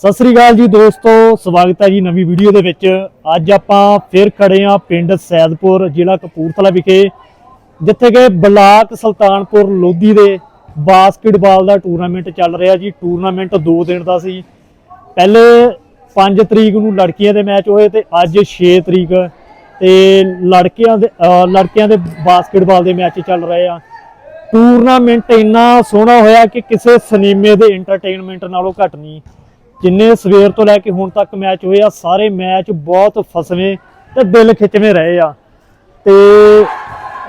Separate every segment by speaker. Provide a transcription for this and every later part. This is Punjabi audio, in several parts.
Speaker 1: ਸਤਿ ਸ੍ਰੀ ਅਕਾਲ ਜੀ ਦੋਸਤੋ, ਸਵਾਗਤ ਹੈ ਜੀ ਨਵੀਂ ਵੀਡੀਓ ਦੇ ਵਿੱਚ। ਅੱਜ ਆਪਾਂ ਫਿਰ ਖੜੇ ਆ ਪਿੰਡ ਸੈਦਪੁਰ, ਜ਼ਿਲ੍ਹਾ ਕਪੂਰਥਲਾ ਵਿਖੇ, ਜਿੱਥੇ ਕਿ ਬਲਾਕ ਸੁਲਤਾਨਪੁਰ ਲੋਧੀ ਦੇ ਬਾਸਕਟਬਾਲ ਦਾ ਟੂਰਨਾਮੈਂਟ ਚੱਲ ਰਿਹਾ ਜੀ। ਟੂਰਨਾਮੈਂਟ 2 ਦਿਨ ਦਾ ਸੀ। ਪਹਿਲੇ 5 ਤਰੀਕ ਨੂੰ ਲੜਕੀਆਂ ਦੇ ਮੈਚ ਹੋਏ ਤੇ ਅੱਜ 6 ਤਰੀਕ ਤੇ ਲੜਕਿਆਂ ਦੇ, ਅਹ, ਲੜਕਿਆਂ ਦੇ ਬਾਸਕਟਬਾਲ ਦੇ ਮੈਚ ਚੱਲ ਰਹੇ ਆ। ਟੂਰਨਾਮੈਂਟ ਇੰਨਾ ਸੋਹਣਾ ਹੋਇਆ ਕਿ ਕਿਸੇ ਸਿਨੇਮੇ ਦੇ ਐਂਟਰਟੇਨਮੈਂਟ ਨਾਲੋਂ ਘੱਟ ਨਹੀਂ। ਜਿੰਨੇ ਸਵੇਰ ਤੋਂ ਲੈ ਕੇ ਹੁਣ ਤੱਕ ਮੈਚ ਹੋਏ ਆ, ਸਾਰੇ ਮੈਚ ਬਹੁਤ ਫਸਵੇਂ ਤੇ ਦਿਲ ਖਿੱਚਵੇਂ ਰਹੇ ਆ। ਤੇ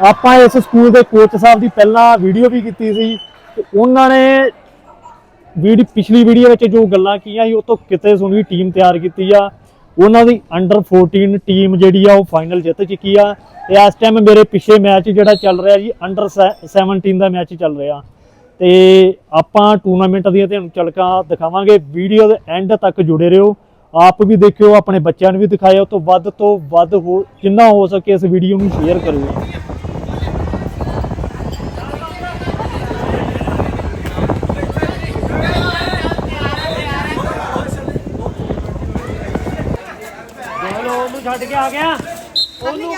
Speaker 1: ਆਪਾਂ ਇਸ ਸਕੂਲ ਦੇ ਕੋਚ ਸਾਹਿਬ ਦੀ ਪਹਿਲਾਂ ਵੀਡੀਓ ਵੀ ਕੀਤੀ ਸੀ ਤੇ ਉਹਨਾਂ ਨੇ ਵੀਡੀ, ਪਿਛਲੀ ਵੀਡੀਓ ਵਿੱਚ ਜੋ ਗੱਲਾਂ ਕੀਆਂ ਸੀ, ਉਹ ਤੋਂ ਕਿਤੇ ਸੁਣੀ ਟੀਮ ਤਿਆਰ ਕੀਤੀ ਆ। ਉਹਨਾਂ ਦੀ ਅੰਡਰ 14 ਟੀਮ ਜਿਹੜੀ ਆ, ਉਹ ਫਾਈਨਲ ਜਿੱਤ ਚੁੱਕੀ ਆ। ਤੇ ਇਸ ਟਾਈਮ ਮੇਰੇ ਪਿੱਛੇ ਮੈਚ ਜਿਹੜਾ ਚੱਲ ਰਿਹਾ ਜੀ ਅੰਡਰ 17 ਦਾ ਮੈਚ ਚੱਲ ਰਿਹਾ। ਤੇ ਆਪਾਂ ਟੂਰਨਾਮੈਂਟ ਦੀਆਂ ਤੁਹਾਨੂੰ ਝਲਕਾਂ ਦਿਖਾਵਾਂਗੇ। ਵੀਡੀਓ ਦੇ ਐਂਡ ਤੱਕ ਜੁੜੇ ਰਹੋ। ਆਪ ਵੀ ਦੇਖਿਓ ਆਪਣੇ ਬੱਚਿਆਂ ਨੂੰ ਵੀ ਦਿਖਾਇਓ। ਤੋਂ ਵੱਧ ਤੋਂ ਵੱਧ ਹੋ ਜਿੰਨਾ ਹੋ ਸਕੇ ਇਸ ਵੀਡੀਓ ਨੂੰ ਸ਼ੇਅਰ ਉਹਨੂੰ ਛੱਡ ਕੇ ਆ ਗਿਆ। ਉਹਨੂੰ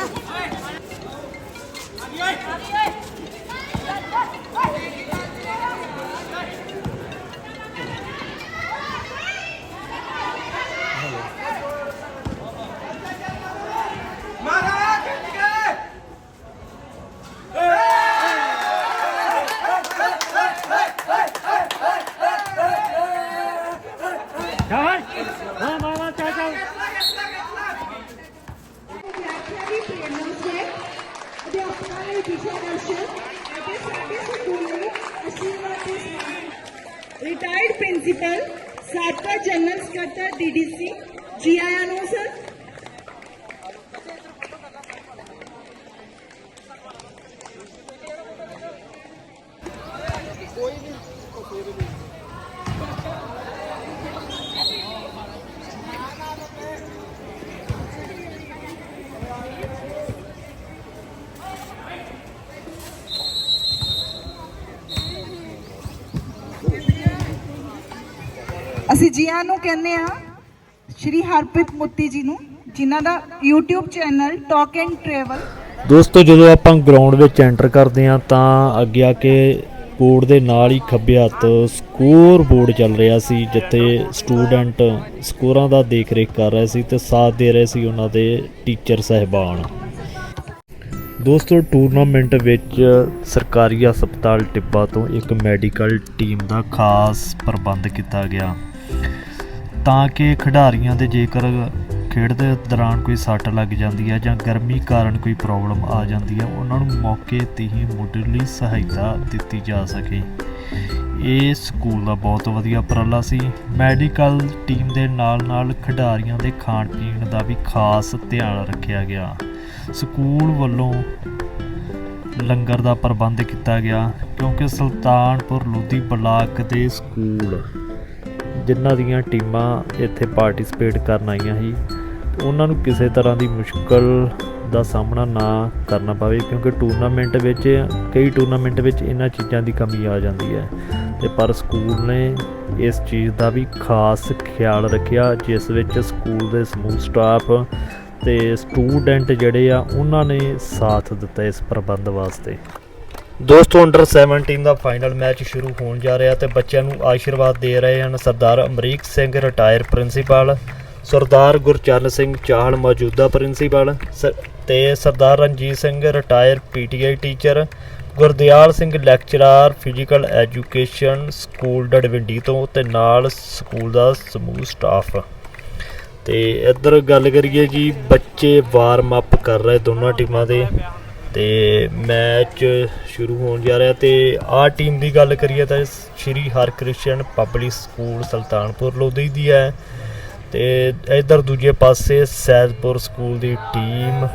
Speaker 2: ਅਸੀਂ ਜੀ ਨੂੰ ਕਹਿੰਦੇ ਆ ਸ਼੍ਰੀ ਹਰਪ੍ਰੀਤ ਮੁੱਤੀ ਜੀ ਨੂੰ, ਜਿਨ੍ਹਾਂ ਦਾ YouTube channel talk and travel
Speaker 1: ਦੋਸਤੋ, ਜਦੋਂ ਆਪਾਂ ਗਰਾਊਂਡ ਵਿੱਚ ਐਂਟਰ ਕਰਦੇ ਹਾਂ, ਤਾਂ ਅੱਗੇ ਆ ਕੇ ਬੋਰਡ ਦੇ ਨਾਲ ਹੀ ਖੱਬੇ ਹੱਥ ਸਕੋਰ ਬੋਰਡ ਚੱਲ ਰਿਹਾ ਸੀ, ਜਿੱਥੇ ਸਟੂਡੈਂਟ ਸਕੋਰਾਂ ਦਾ ਦੇਖ ਰੇਖ ਕਰ ਰਹੇ ਸੀ ਤੇ ਸਾਥ ਦੇ ਰਹੇ ਸੀ ਉਹਨਾਂ ਦੇ ਟੀਚਰ ਸਹਿਬਾਨ। ਦੋਸਤੋ ਟੂਰਨਾਮੈਂਟ ਵਿੱਚ ਸਰਕਾਰੀ ਹਸਪਤਾਲ ਟਿੱਬਾ ਤੋਂ ਇੱਕ ਮੈਡੀਕਲ ਟੀਮ ਦਾ ਖਾਸ ਪ੍ਰਬੰਧ ਕੀਤਾ ਗਿਆ। ਤਾਂ ਕਿ ਖਿਡਾਰੀਆਂ ਦੇ ਜੇਕਰ ਖੇਡ ਦੇ ਦੌਰਾਨ ਕੋਈ ਸੱਟ ਲੱਗ ਜਾਂਦੀ ਹੈ ਜਾਂ ਗਰਮੀ ਕਾਰਨ ਕੋਈ ਪ੍ਰੋਬਲਮ ਆ ਜਾਂਦੀ ਹੈ, ਉਹਨਾਂ ਨੂੰ ਮੌਕੇ ਤੇ ਹੀ ਮੁੱਢਲੀ ਸਹਾਇਤਾ ਦਿੱਤੀ ਜਾ ਸਕੇ। ਇਹ ਸਕੂਲ ਦਾ ਬਹੁਤ ਵਧੀਆ ਉਪਰਾਲਾ ਸੀ। ਮੈਡੀਕਲ ਟੀਮ ਦੇ ਨਾਲ-ਨਾਲ ਖਿਡਾਰੀਆਂ ਦੇ ਖਾਣ ਪੀਣ ਦਾ ਵੀ ਖਾਸ ਧਿਆਨ ਰੱਖਿਆ ਗਿਆ। ਸਕੂਲ ਵੱਲੋਂ ਲੰਗਰ ਦਾ ਪ੍ਰਬੰਧ ਕੀਤਾ ਗਿਆ ਕਿਉਂਕਿ ਸੁਲਤਾਨਪੁਰ ਲੋਧੀ ਬਲਾਕ ਦੇ ਸਕੂਲ ਜਿਨ੍ਹਾਂ ਦੀਆਂ ਟੀਮਾਂ ਇੱਥੇ ਪਾਰਟਿਸਿਪੇਟ ਕਰਨ ਆਈਆਂ ਸੀ, ਉਹਨਾਂ ਨੂੰ ਕਿਸੇ ਤਰ੍ਹਾਂ ਦੀ ਮੁਸ਼ਕਲ ਦਾ ਸਾਹਮਣਾ ਨਾ ਕਰਨਾ ਪਵੇ, ਕਿਉਂਕਿ ਟੂਰਨਾਮੈਂਟ ਵਿੱਚ, ਕਈ ਟੂਰਨਾਮੈਂਟ ਵਿੱਚ ਇਹਨਾਂ ਚੀਜ਼ਾਂ ਦੀ ਕਮੀ ਆ ਜਾਂਦੀ ਹੈ। ਤੇ ਪਰ ਸਕੂਲ ਨੇ ਇਸ ਚੀਜ਼ ਦਾ ਵੀ ਖਾਸ ਖਿਆਲ ਰੱਖਿਆ, ਜਿਸ ਵਿੱਚ ਸਕੂਲ ਦੇ ਸਮੂਹ ਸਟਾਫ ਤੇ ਸਟੂਡੈਂਟ ਜਿਹੜੇ ਆ, ਉਹਨਾਂ ਨੇ ਸਾਥ ਦਿੱਤਾ ਇਸ ਪ੍ਰਬੰਧ ਵਾਸਤੇ। ਦੋਸਤੋ ਅੰਡਰ 17 ਦਾ ਫਾਈਨਲ ਮੈਚ ਸ਼ੁਰੂ ਹੋਣ ਜਾ ਰਿਹਾ ਤੇ ਬੱਚਿਆਂ ਨੂੰ ਆਸ਼ੀਰਵਾਦ ਦੇ ਰਹੇ ਹਨ ਸਰਦਾਰ ਅਮਰੀਕ ਸਿੰਘ ਰਿਟਾਇਰ ਪ੍ਰਿੰਸੀਪਲ ਸਰਦਾਰ ਗੁਰਚਰਨ ਸਿੰਘ ਚਾਹਲ ਮੌਜੂਦਾ ਪ੍ਰਿੰਸੀਪਲ ਸ- ਤੇ Sardar Ranjit Singh retire PTI teacher Gurdial Singh lecturer physical education school Darwindi ਤੋਂ ਤੇ ਨਾਲ ਸਕੂਲ ਦਾ ਸਮੂਹ ਸਟਾਫ ਤੇ ਇੱਧਰ ਗੱਲ ਕਰੀਏ ਜੀ, ਬੱਚੇ ਵਾਰਮ ਅਪ ਕਰ ਰਹੇ ਦੋਨਾਂ ਟੀਮਾਂ ਦੇ। ਤੇ ਮੈਚ ਸ਼ੁਰੂ ਹੋਣ ਜਾ ਰਿਹਾ ਤੇ ਆਹ ਟੀਮ ਦੀ ਗੱਲ ਕਰੀਏ ਤਾਂ ਸ਼੍ਰੀ ਹਰਕ੍ਰਿਸ਼ਨ ਪਬਲਿਕ ਸਕੂਲ ਸੁਲਤਾਨਪੁਰ ਲੋਧੀ ਦੀ ਹੈ ਤੇ ਇਧਰ ਦੂਜੇ ਪਾਸੇ ਸੈਦਪੁਰ ਸਕੂਲ ਦੀ ਟੀਮ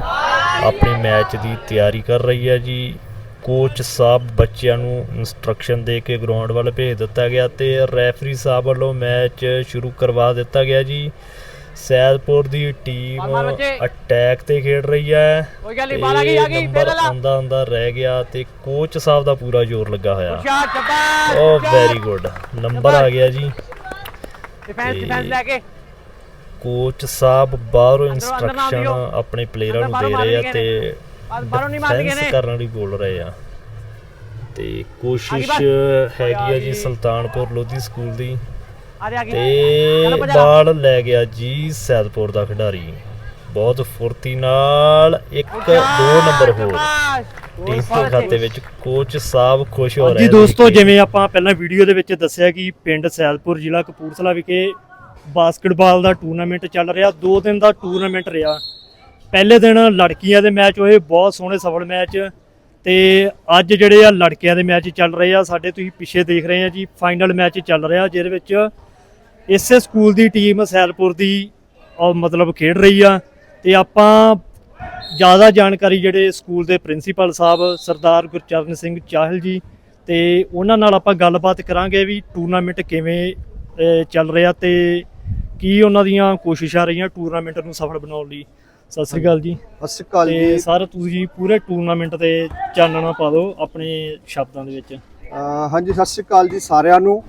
Speaker 1: ਆਪਣੇ ਮੈਚ ਦੀ ਤਿਆਰੀ ਕਰ ਰਹੀ ਹੈ ਜੀ। ਕੋਚ ਸਾਹਿਬ ਬੱਚਿਆਂ ਨੂੰ ਇਨਸਟਰਕਸ਼ਨ ਦੇ ਕੇ ਗਰਾਊਂਡ ਵੱਲ ਭੇਜ ਦਿੱਤਾ ਗਿਆ ਤੇ ਰੈਫਰੀ ਸਾਹਿਬ ਵੱਲੋਂ ਮੈਚ ਸ਼ੁਰੂ ਕਰਵਾ ਦਿੱਤਾ ਗਿਆ ਜੀ। ਸੈਦਪੁਰ ਦੀ ਟੀਮ। ਅਟੈਕ ਤੇ ਖੇਡ ਰਹੀ ਹੈ
Speaker 3: ਕੋਈ ਗੱਲ ਨੀ, ਬਾਲ ਆ ਗਈ, ਆ ਗਈ, ਫੇਰ ਲਾ।
Speaker 1: ਆਂਦਾ ਆਂਦਾ ਰਹਿ ਗਿਆ ਤੇ ਕੋਚ ਸਾਹਿਬ ਦਾ ਪੂਰਾ ਜ਼ੋਰ ਲੱਗਾ ਹੋਇਆ ਓ ਵੈਰੀ ਗੁੱਡ ਨੰਬਰ ਆ ਗਿਆ ਜੀ
Speaker 3: ਡਿਫੈਂਸ ਡਿਫੈਂਸ ਲੈ ਕੇ
Speaker 1: ਕੋਚ ਸਾਹਿਬ ਬਾਹਰੋਂ ਇਨਸਟਰਕਸ਼ਨ। ਆਪਣੇ ਪਲੇਅਰਾਂ ਨੂੰ ਦੇ ਰਹੇ ਆ ਤੇ
Speaker 3: ਬਾਹਰ- ਨਹੀਂ ਮਾਰਦੇ ਨੇ।
Speaker 1: ਕਰਨ ਲਈ ਬੋਲ ਰਹੇ ਆ ਤੇ ਕੋਸ਼ਿਸ਼। ਹੈਗੀ ਆ ਜੀ। ਸੁਲਤਾਨਪੁਰ ਲੋਧੀ ਸਕੂਲ ਦੀ ਤੇ। ਬਾਲ ਲੈ ਗਿਆ ਜੀ ਸੈਦਪੁਰ ਦਾ ਖਿਡਾਰੀ। ਬਹੁਤ ਫੁਰਤੀ ਨਾਲ ਇੱਕ ਦੋ ਨੰਬਰ ਹੋਰ। ਟੀਮ ਦੇ ਖਾਤੇ ਵਿੱਚ ਕੋਚ ਸਾਹਿਬ ਖੁਸ਼ ਹੋ ਰਹੇ
Speaker 4: ਜੀ ਦੋਸਤੋ। ਜਿਵੇਂ ਆਪਾਂ ਪਹਿਲਾਂ ਵੀਡੀਓ ਦੇ ਵਿੱਚ ਦੱਸਿਆ ਕਿ ਪਿੰਡ ਸੈਦਪੁਰ ਜ਼ਿਲ੍ਹਾ ਕਪੂਰਥਲਾ ਵਿਖੇ ਬਾਸਕਟਬਾਲ ਦਾ ਟੂਰਨਾਮੈਂਟ ਚੱਲ ਰਿਹਾ। ਦੋ ਦਿਨ ਦਾ ਟੂਰਨਾਮੈਂਟ ਰਿਹਾ। ਪਹਿਲੇ ਦਿਨ ਲੜਕੀਆਂ ਦੇ ਮੈਚ ਹੋਏ ਬਹੁਤ ਸੋਹਣੇ ਸਫਲ ਮੈਚ। ਤੇ ਅੱਜ ਜਿਹੜੇ ਆ ਲੜਕਿਆਂ ਦੇ ਮੈਚ ਚੱਲ ਰਹੇ ਆ ਸਾਡੇ ਤੁਸੀਂ ਪਿੱਛੇ ਦੇਖ ਰਹੇ ਆ ਜੀ ਫਾਈਨਲ ਮੈਚ ਚੱਲ ਰਿਹਾ ਜਿਹਦੇ ਵਿੱਚ ਇਸੇ ਸਕੂਲ ਦੀ ਟੀਮ ਸੈਦਪੁਰ ਦੀ ਉਹ ਮਤਲਬ ਖੇਡ ਰਹੀ ਆ। ਤੇ ਆਪਾਂ ਜ਼ਿਆਦਾ ਜਾਣਕਾਰੀ ਜਿਹੜੇ ਸਕੂਲ ਦੇ ਪ੍ਰਿੰਸੀਪਲ ਸਾਹਿਬ ਸਰਦਾਰ ਗੁਰਚਰਨ ਸਿੰਘ ਚਾਹਲ ਜੀ ਤੇ ਉਹਨਾਂ ਨਾਲ ਆਪਾਂ ਗੱਲਬਾਤ ਕਰਾਂਗੇ ਵੀ ਟੂਰਨਾਮੈਂਟ ਕਿਵੇਂ ਚੱਲ ਰਿਹਾ ਤੇ ਕੀ ਉਹਨਾਂ ਦੀਆਂ ਕੋਸ਼ਿਸ਼ਾਂ ਰਹੀਆਂ ਟੂਰਨਾਮੈਂਟ ਨੂੰ ਸਫਲ ਬਣਾਉਣ ਲਈ। ਸਤਿ ਸ੍ਰੀ ਅਕਾਲ ਜੀ।
Speaker 5: ਸਤਿ ਸ਼੍ਰੀ ਅਕਾਲ ਜੀ।
Speaker 4: ਸਰ ਤੁਸੀਂ ਪੂਰੇ ਟੂਰਨਾਮੈਂਟ ਤੇ ਚਾਨਣਾ ਪਾ ਦਿਓ ਆਪਣੇ ਸ਼ਬਦਾਂ ਦੇ ਵਿੱਚ।
Speaker 5: ਹਾਂਜੀ ਸਤਿ ਸ਼੍ਰੀ ਅਕਾਲ ਜੀ ਸਾਰਿਆਂ ਨੂੰ।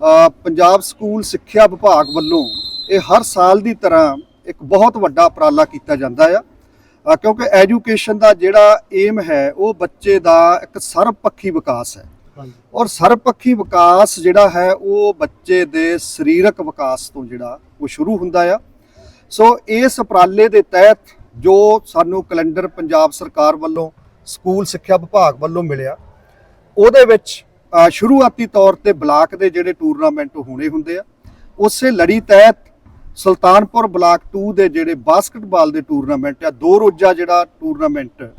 Speaker 5: ਪੰਜਾਬ ਸਕੂਲ ਸਿੱਖਿਆ ਵਿਭਾਗ ਵੱਲੋਂ ਇਹ ਹਰ ਸਾਲ ਦੀ ਤਰ੍ਹਾਂ ਇੱਕ ਬਹੁਤ ਵੱਡਾ ਉਪਰਾਲਾ ਕੀਤਾ ਜਾਂਦਾ ਆ। ਕਿਉਂਕਿ ਐਜੂਕੇਸ਼ਨ ਦਾ ਜਿਹੜਾ ਏਮ ਹੈ ਉਹ ਬੱਚੇ ਦਾ ਇੱਕ ਸਰਬਪੱਖੀ ਵਿਕਾਸ ਹੈ। ਔਰ ਸਰਬਪੱਖੀ ਵਿਕਾਸ ਜਿਹੜਾ ਹੈ ਉਹ ਬੱਚੇ ਦੇ ਸਰੀਰਕ ਵਿਕਾਸ ਤੋਂ ਜਿਹੜਾ ਉਹ ਸ਼ੁਰੂ ਹੁੰਦਾ ਆ। ਸੋ ਇਸ ਉਪਰਾਲੇ ਦੇ ਤਹਿਤ ਜੋ ਸਾਨੂੰ ਕੈਲੰਡਰ ਪੰਜਾਬ ਸਰਕਾਰ ਵੱਲੋਂ ਸਕੂਲ ਸਿੱਖਿਆ ਵਿਭਾਗ ਵੱਲੋਂ ਮਿਲਿਆ ਉਹਦੇ ਵਿੱਚ ਸ਼ੁਰੂਆਤੀ ਤੌਰ ਤੇ ਬਲਾਕ ਦੇ ਜਿਹੜੇ ਟੂਰਨਾਮੈਂਟ ਹੋਣੇ ਹੁੰਦੇ ਆ, ਉਸੇ ਲੜੀ ਤਹਿਤ ਸੁਲਤਾਨਪੁਰ ਬਲਾਕ 2 ਦੇ ਜਿਹੜੇ ਬਾਸਕਟਬਾਲ ਦੇ ਟੂਰਨਾਮੈਂਟ ਆ, ਦੋ ਰੋਜ਼ਾ ਜਿਹੜਾ ਟੂਰਨਾਮੈਂਟ